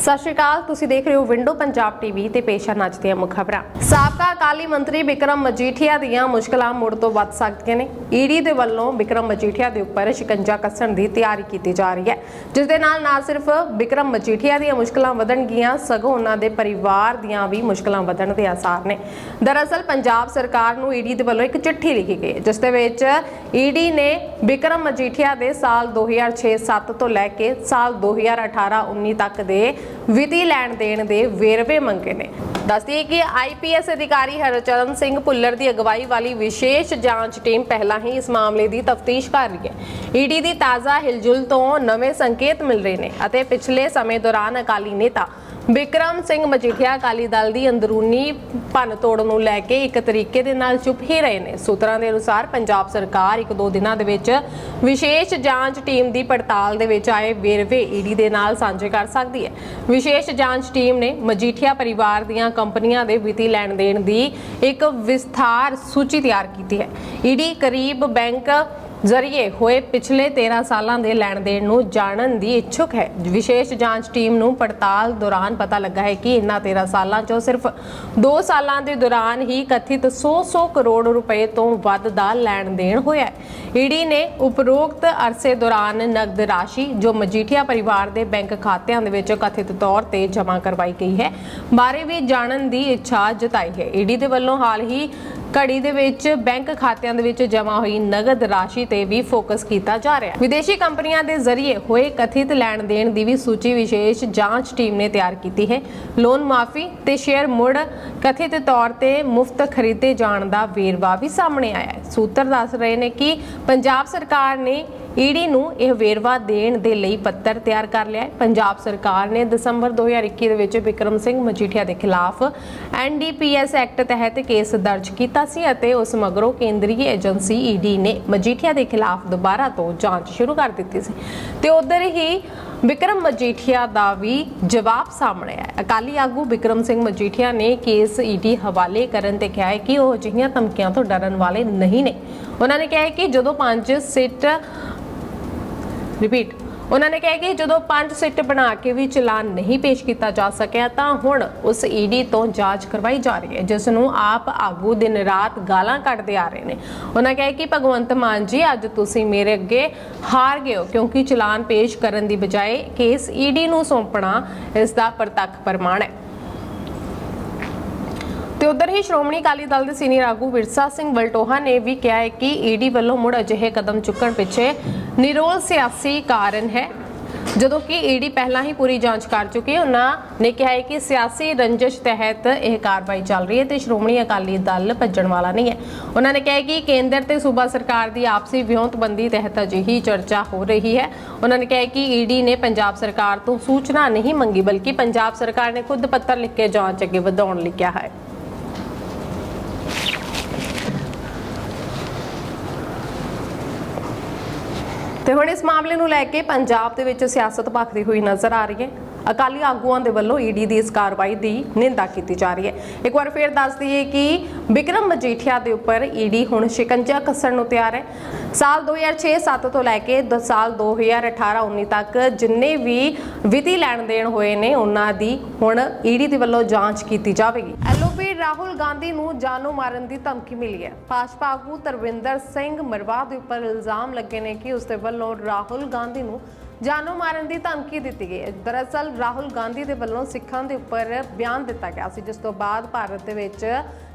ਸਤਿ ਸ਼੍ਰੀ ਅਕਾਲ, ਤੁਸੀਂ ਦੇਖ ਰਹੇ ਹੋ ਵਿੰਡੋ ਪੰਜਾਬ ਟੀਵੀ ਤੇ ਪੇਸ਼ਾ ਨੱਚ ਦੀਆਂ ਮੁੱਖ ਖਬਰਾਂ। ਸਾਬਕਾ ਅਕਾਲੀ ਮੰਤਰੀ ਬਿਕਰਮ ਮਜੀਠੀਆ ਦੀਆਂ ਮੁਸ਼ਕਲਾਂ ਮੁੜ ਤੋਂ ਵੱਧ ਸਕਦੀਆਂ ਨੇ। ਈਡੀ ਦੇ ਵੱਲੋਂ ਬਿਕਰਮ ਮਜੀਠੀਆ ਦੇ ਉੱਪਰ ਸ਼ਿਕੰਜਾ ਕੱਸਣ ਦੀ ਤਿਆਰੀ ਕੀਤੀ ਜਾ ਰਹੀ ਹੈ। ਜਿਸ ਦੇ ਨਾਲ ਨਾ ਸਿਰਫ ਬਿਕਰਮ ਮਜੀਠੀਆ ਦੀਆਂ ਮੁਸ਼ਕਲਾਂ ਵਧਣਗੀਆਂ, ਸਗੋਂ ਉਹਨਾਂ ਦੇ ਪਰਿਵਾਰ ਦੀਆਂ ਵੀ ਮੁਸ਼ਕਲਾਂ ਵਧਣ ਦੇ ਆਸਾਰ ਨੇ। ਦਰਅਸਲ, ਪੰਜਾਬ ਸਰਕਾਰ ਨੂੰ ਈਡੀ ਦੇ ਵੱਲੋਂ ਇੱਕ ਚਿੱਠੀ ਲਿਖੀ ਗਈ ਜਿਸ ਦੇ ਵਿੱਚ ਈਡੀ ਨੇ ਬਿਕਰਮ ਮਜੀਠੀਆ ਦੇ ਸਾਲ 2006-7 ਤੋਂ ਲੈ ਕੇ ਸਾਲ 2018-19 ਤੱਕ ਦੇ ਵਿੱਤੀ ਲੈਣ ਦੇਣ ਦੇ ਵੇਰਵੇ ਮੰਗੇ ਨੇ। ਦੱਸਦੀ ਕਿ ਆਈਪੀਐਸ ਅਧਿਕਾਰੀ ਹਰਚਰਨ ਸਿੰਘ ਭੁੱਲਰ ਦੀ ਅਗਵਾਈ ਵਾਲੀ ਵਿਸ਼ੇਸ਼ ਜਾਂਚ ਟੀਮ ਪਹਿਲਾਂ ਹੀ ਇਸ ਮਾਮਲੇ ਦੀ ਤਫਤੀਸ਼ ਕਰ ਰਹੀ ਹੈ। ਈਡੀ ਦੀ ਤਾਜ਼ਾ ਹਿਲਜੁਲ ਤੋਂ ਨਵੇਂ ਸੰਕੇਤ ਮਿਲ ਰਹੇ ਨੇ ਅਤੇ ਪਿਛਲੇ ਸਮੇਂ ਦੌਰਾਨ ਅਕਾਲੀ ਨੇਤਾ ਬਿਕਰਮ ਸਿੰਘ ਮਜੀਠੀਆ ਅਕਾਲੀ ਦਲ ਦੀ ਅੰਦਰੂਨੀ ਭੰਨ ਤੋੜ ਨੂੰ ਲੈ ਕੇ ਇੱਕ ਤਰੀਕੇ ਦੇ ਨਾਲ ਚੁੱਪ ਹੀ ਰਹੇ ਨੇ। ਸੂਤਰਾਂ ਦੇ ਅਨੁਸਾਰ ਪੰਜਾਬ ਸਰਕਾਰ ਇੱਕ ਦੋ ਦਿਨਾਂ ਦੇ ਵਿੱਚ ਵਿਸ਼ੇਸ਼ ਜਾਂਚ ਟੀਮ ਦੀ ਪੜਤਾਲ ਦੇ ਵਿੱਚ ਆਏ ਵੇਰਵੇ ਈਡੀ ਦੇ ਨਾਲ ਸਾਂਝੇ ਕਰ ਸਕਦੀ ਹੈ। ਵਿਸ਼ੇਸ਼ ਜਾਂਚ ਟੀਮ ਨੇ ਮਜੀਠੀਆ ਪਰਿਵਾਰ ਦੀਆਂ ਕੰਪਨੀਆਂ ਦੇ ਵਿੱਤੀ ਲੈਣ ਦੇਣ ਦੀ ਇੱਕ ਵਿਸਥਾਰ ਸੂਚੀ ਤਿਆਰ ਕੀਤੀ ਹੈ। ਈਡੀ ਕਰੀਬ ਬੈਂਕ ਜ਼ਰੀਏ ਹੋਏ ਪਿਛਲੇ 13 ਸਾਲਾਂ ਦੇ ਲੈਣ ਦੇਣ ਨੂੰ ਜਾਣਨ ਦੀ ਇੱਛੁਕ ਹੈ। ਵਿਸ਼ੇਸ਼ ਜਾਂਚ ਟੀਮ ਨੂੰ ਪੜਤਾਲ ਦੌਰਾਨ ਪਤਾ ਲੱਗਾ ਹੈ ਕਿ ਇਨ੍ਹਾਂ 13 ਸਾਲਾਂ 'ਚੋਂ ਸਿਰਫ 2 ਸਾਲਾਂ ਦੇ ਦੌਰਾਨ ਹੀ ਕਥਿਤ 100-100 ਕਰੋੜ ਰੁਪਏ ਤੋਂ ਵੱਧ ਦਾ ਲੈਣ ਦੇਣ ਹੋਇਆ ਹੈ। ਈਡੀ ਨੇ ਉਪਰੋਕਤ ਅਰਸੇ ਦੌਰਾਨ ਨਗਦ ਰਾਸ਼ੀ, ਜੋ ਮਜੀਠੀਆ ਪਰਿਵਾਰ ਦੇ ਬੈਂਕ ਖਾਤਿਆਂ ਦੇ ਵਿੱਚ ਕਥਿਤ ਤੌਰ ਤੇ ਜਮ੍ਹਾਂ ਕਰਵਾਈ ਗਈ ਹੈ, ਬਾਰੇ ਵੀ ਜਾਣਨ ਦੀ ਇੱਛਾ ਜਤਾਈ ਹੈ। ਈਡੀ ਦੇ ਵੱਲੋਂ ਹਾਲ ਹੀ ਘੜੀ ਦੇ ਵਿੱਚ ਬੈਂਕ ਖਾਤਿਆਂ ਦੇ ਵਿੱਚ ਜਮ੍ਹਾਂ ਹੋਈ ਨਗਦ ਰਾਸ਼ੀ ਤੇ ਵੀ ਫੋਕਸ ਕੀਤਾ ਜਾ ਰਿਹਾ ਹੈ। ਵਿਦੇਸ਼ੀ ਕੰਪਨੀਆਂ ਦੇ ਜ਼ਰੀਏ ਹੋਏ ਕਥਿਤ ਲੈਣ ਦੇਣ ਦੀ ਵੀ ਸੂਚੀ ਵਿਸ਼ੇਸ਼ ਜਾਂਚ ਟੀਮ ਨੇ ਤਿਆਰ ਕੀਤੀ ਹੈ। ਲੋਨ ਮਾਫੀ ਤੇ ਸ਼ੇਅਰ ਮੁੜ ਕਥਿਤ ਤੌਰ ਤੇ ਮੁਫਤ ਖਰੀਦੇ ਜਾਣ ਦਾ ਵੇਰਵਾ ਵੀ ਸਾਹਮਣੇ ਆਇਆ ਹੈ। ਸੂਤਰ ਦੱਸ ਰਹੇ ਨੇ ਕਿ ਪੰਜਾਬ ਸਰਕਾਰ ਨੇ ਈਡੀ ਨੂੰ ਇਹ ਵੇਰਵਾ ਦੇਣ ਦੇ ਲਈ ਪੱਤਰ ਤਿਆਰ ਕਰ ਲਿਆ ਹੈ। ਪੰਜਾਬ ਸਰਕਾਰ ਨੇ ਦਸੰਬਰ 2021 ਦੇ ਵਿੱਚ ਵਿਕਰਮ ਸਿੰਘ ਮਜੀਠੀਆ ਦੇ ਖਿਲਾਫ ਐਨਡੀਪੀਐਸ ਐਕਟ ਤਹਿਤ ਕੇਸ ਦਰਜ ਕੀਤਾ ਸੀ ਅਤੇ ਉਸ ਮਗਰੋਂ ਕੇਂਦਰੀ ਏਜੰਸੀ ਈਡੀ ਨੇ ਮਜੀਠੀਆ ਦੇ ਖਿਲਾਫ ਦੁਬਾਰਾ ਤੋਂ ਜਾਂਚ ਸ਼ੁਰੂ ਕਰ ਦਿੱਤੀ ਸੀ। ਤੇ ਉਧਰ ਹੀ ਵਿਕਰਮ ਮਜੀਠੀਆ ਦਾ ਵੀ ਜਵਾਬ ਸਾਹਮਣੇ ਆਇਆ ਅਕਾਲੀ ਆਗੂ ਵਿਕਰਮ ਸਿੰਘ ਮਜੀਠੀਆ ਨੇ ਕੇਸ ਈਡੀ ਹਵਾਲੇ ਕਰਨ ਤੇ ਕਿਹਾ ਹੈ ਕਿ ਉਹ ਅਜਿਹੀਆਂ ਧਮਕੀਆਂ ਤੋਂ ਡਰਨ ਵਾਲੇ ਨਹੀਂ ਨੇ। ਉਹਨਾਂ ਨੇ ਕਿਹਾ ਹੈ ਕਿ ਜਦੋਂ ਪੰਜ ਸਿੱਟ ਰਿਪੀਟ ਉਹਨਾਂ ਨੇ ਕਿਹਾ ਕਿ ਜਦੋਂ ਪੰਜ ਸਿੱਟ ਬਣਾ ਕੇ ਵੀ ਚਲਾਨ ਨਹੀਂ ਪੇਸ਼ ਕੀਤਾ ਜਾ ਸਕਿਆ, ਤਾਂ ਹੁਣ ਉਸ ਈਡੀ ਤੋਂ ਜਾਂਚ ਕਰਵਾਈ ਜਾ ਰਹੀ ਹੈ, ਜਿਸ ਨੂੰ ਆਪ ਆਗੂ ਦਿਨ ਰਾਤ ਗਾਲਾਂ ਕੱਢਦੇ ਆ ਰਹੇ ਨੇ। ਉਹਨਾਂ ਕਿਹਾ ਕਿ ਭਗਵੰਤ ਮਾਨ ਜੀ, ਅੱਜ ਤੁਸੀਂ ਮੇਰੇ ਅੱਗੇ ਹਾਰ ਗਏ ਹੋ, ਕਿਉਂਕਿ ਚਲਾਨ ਪੇਸ਼ ਕਰਨ ਦੀ ਬਜਾਏ ਕੇਸ ਈਡੀ ਨੂੰ ਸੌਂਪਣਾ ਇਸ ਦਾ ਪ੍ਰਤੱਖ ਪ੍ਰਮਾਣ ਹੈ। ਤੇ ਉਧਰ ਹੀ ਸ਼੍ਰੋਮਣੀ ਅਕਾਲੀ ਦਲ ਦੇ ਸੀਨੀਅਰ ਆਗੂ ਵਿਰਸਾ ਸਿੰਘ ਵਲਟੋਹਾ ਨੇ ਵੀ ਕਿਹਾ ਹੈ ਕਿ ਈਡੀ ਵੱਲੋਂ ਮੁੜ ਅਜਿਹੇ ਕਦਮ ਚੁੱਕਣ ਪਿੱਛੇ ਨਿਰੋਲ ਸਿਆਸੀ ਕਾਰਨ ਹੈ। ਜਦੋਂ ਕਿ ਈਡੀ ਪਹਿਲਾਂ ਹੀ ਪੂਰੀ ਜਾਂਚ ਕਰ ਚੁੱਕੀ ਹੈ, ਉਹਨਾਂ ਨੇ ਕਿਹਾ ਹੈ ਕਿ ਸਿਆਸੀ ਰੰਜਿਸ਼ ਤਹਿਤ ਇਹ ਕਾਰਵਾਈ ਚੱਲ ਰਹੀ ਹੈ ਤੇ ਸ਼੍ਰੋਮਣੀ ਅਕਾਲੀ ਦਲ ਭੱਜਣ ਵਾਲਾ ਨਹੀਂ ਹੈ। ਉਹਨਾਂ ਨੇ ਕਿਹਾ ਹੈ ਕਿ ਕੇਂਦਰ ਤੇ ਸੂਬਾ ਸਰਕਾਰ ਦੀ ਆਪਸੀ ਵਿਉਂਤਬੰਦੀ ਤਹਿਤ ਅਜਿਹੀ ਚਰਚਾ ਹੋ ਰਹੀ ਹੈ। ਉਹਨਾਂ ਨੇ ਕਿਹਾ ਹੈ ਕਿ ਈਡੀ ਨੇ ਪੰਜਾਬ ਸਰਕਾਰ ਤੋਂ ਸੂਚਨਾ ਨਹੀਂ ਮੰਗੀ, ਬਲਕਿ ਪੰਜਾਬ ਸਰਕਾਰ ਨੇ ਖੁਦ ਪੱਤਰ ਲਿਖ ਕੇ ਜਾਂਚ ਅੱਗੇ ਵਧਾਉਣ ਲਈ ਕਿਹਾ ਹੈ। ਤੇ ਹੁਣ ਇਸ ਮਾਮਲੇ ਨੂੰ ਲੈ ਕੇ ਪੰਜਾਬ ਦੇ ਵਿੱਚ ਸਿਆਸਤ ਭਖਦੀ ਹੋਈ ਨਜ਼ਰ ਆ ਰਹੀ ਹੈ। ਅਕਾਲੀ ਆਗੂਆਂ ਦੇ ਵੱਲੋਂ ਈਡੀ ਦੀ ਇਸ ਕਾਰਵਾਈ ਦੀ ਨਿੰਦਾ ਕੀਤੀ ਜਾ ਰਹੀ ਹੈ। ਇੱਕ ਵਾਰ ਫੇਰ ਦੱਸ ਦਈਏ ਕਿ ਵਿਕਰਮ ਮਜੀਠੀਆ ਦੇ ਉੱਪਰ ਈਡੀ ਹੁਣ ਸ਼ਿਕੰਜਾ ਕੱਸਣ ਨੂੰ ਤਿਆਰ ਹੈ। ਸਾਲ 2006-7 ਤੋਂ ਲੈ ਕੇ ਸਾਲ 2018-19 ਤੱਕ ਜਿੰਨੇ ਵੀ ਵਿੱਤੀ ਲੈਣ ਦੇਣ ਹੋਏ ਨੇ, ਉਹਨਾਂ ਦੀ ਹੁਣ ਈਡੀ ਦੇ ਵੱਲੋਂ ਜਾਂਚ ਕੀਤੀ ਜਾਵੇਗੀ। ਐਲਓਪੀ ਰਾਹੁਲ ਗਾਂਧੀ ਨੂੰ ਜਾਨੋਂ ਮਾਰਨ ਦੀ ਧਮਕੀ ਮਿਲੀ ਹੈ। ਭਾਜਪਾ ਆਗੂ ਤਰਵਿੰਦਰ ਸਿੰਘ ਮਰਵਾ ਦੇ ਉੱਪਰ ਇਲਜ਼ਾਮ ਲੱਗੇ ਨੇ ਕਿ ਉਸ ਦੇ ਵੱਲੋਂ ਰਾਹੁਲ ਗਾਂਧੀ ਨੂੰ ਜਾਨੋਂ ਮਾਰਨ ਦੀ ਧਮਕੀ ਦਿੱਤੀ ਗਈ ਹੈ। ਦਰਅਸਲ, ਰਾਹੁਲ ਗਾਂਧੀ ਦੇ ਵੱਲੋਂ ਸਿੱਖਾਂ ਦੇ ਉੱਪਰ ਬਿਆਨ ਦਿੱਤਾ ਗਿਆ ਸੀ, ਜਿਸ ਤੋਂ ਬਾਅਦ ਭਾਰਤ ਦੇ ਵਿੱਚ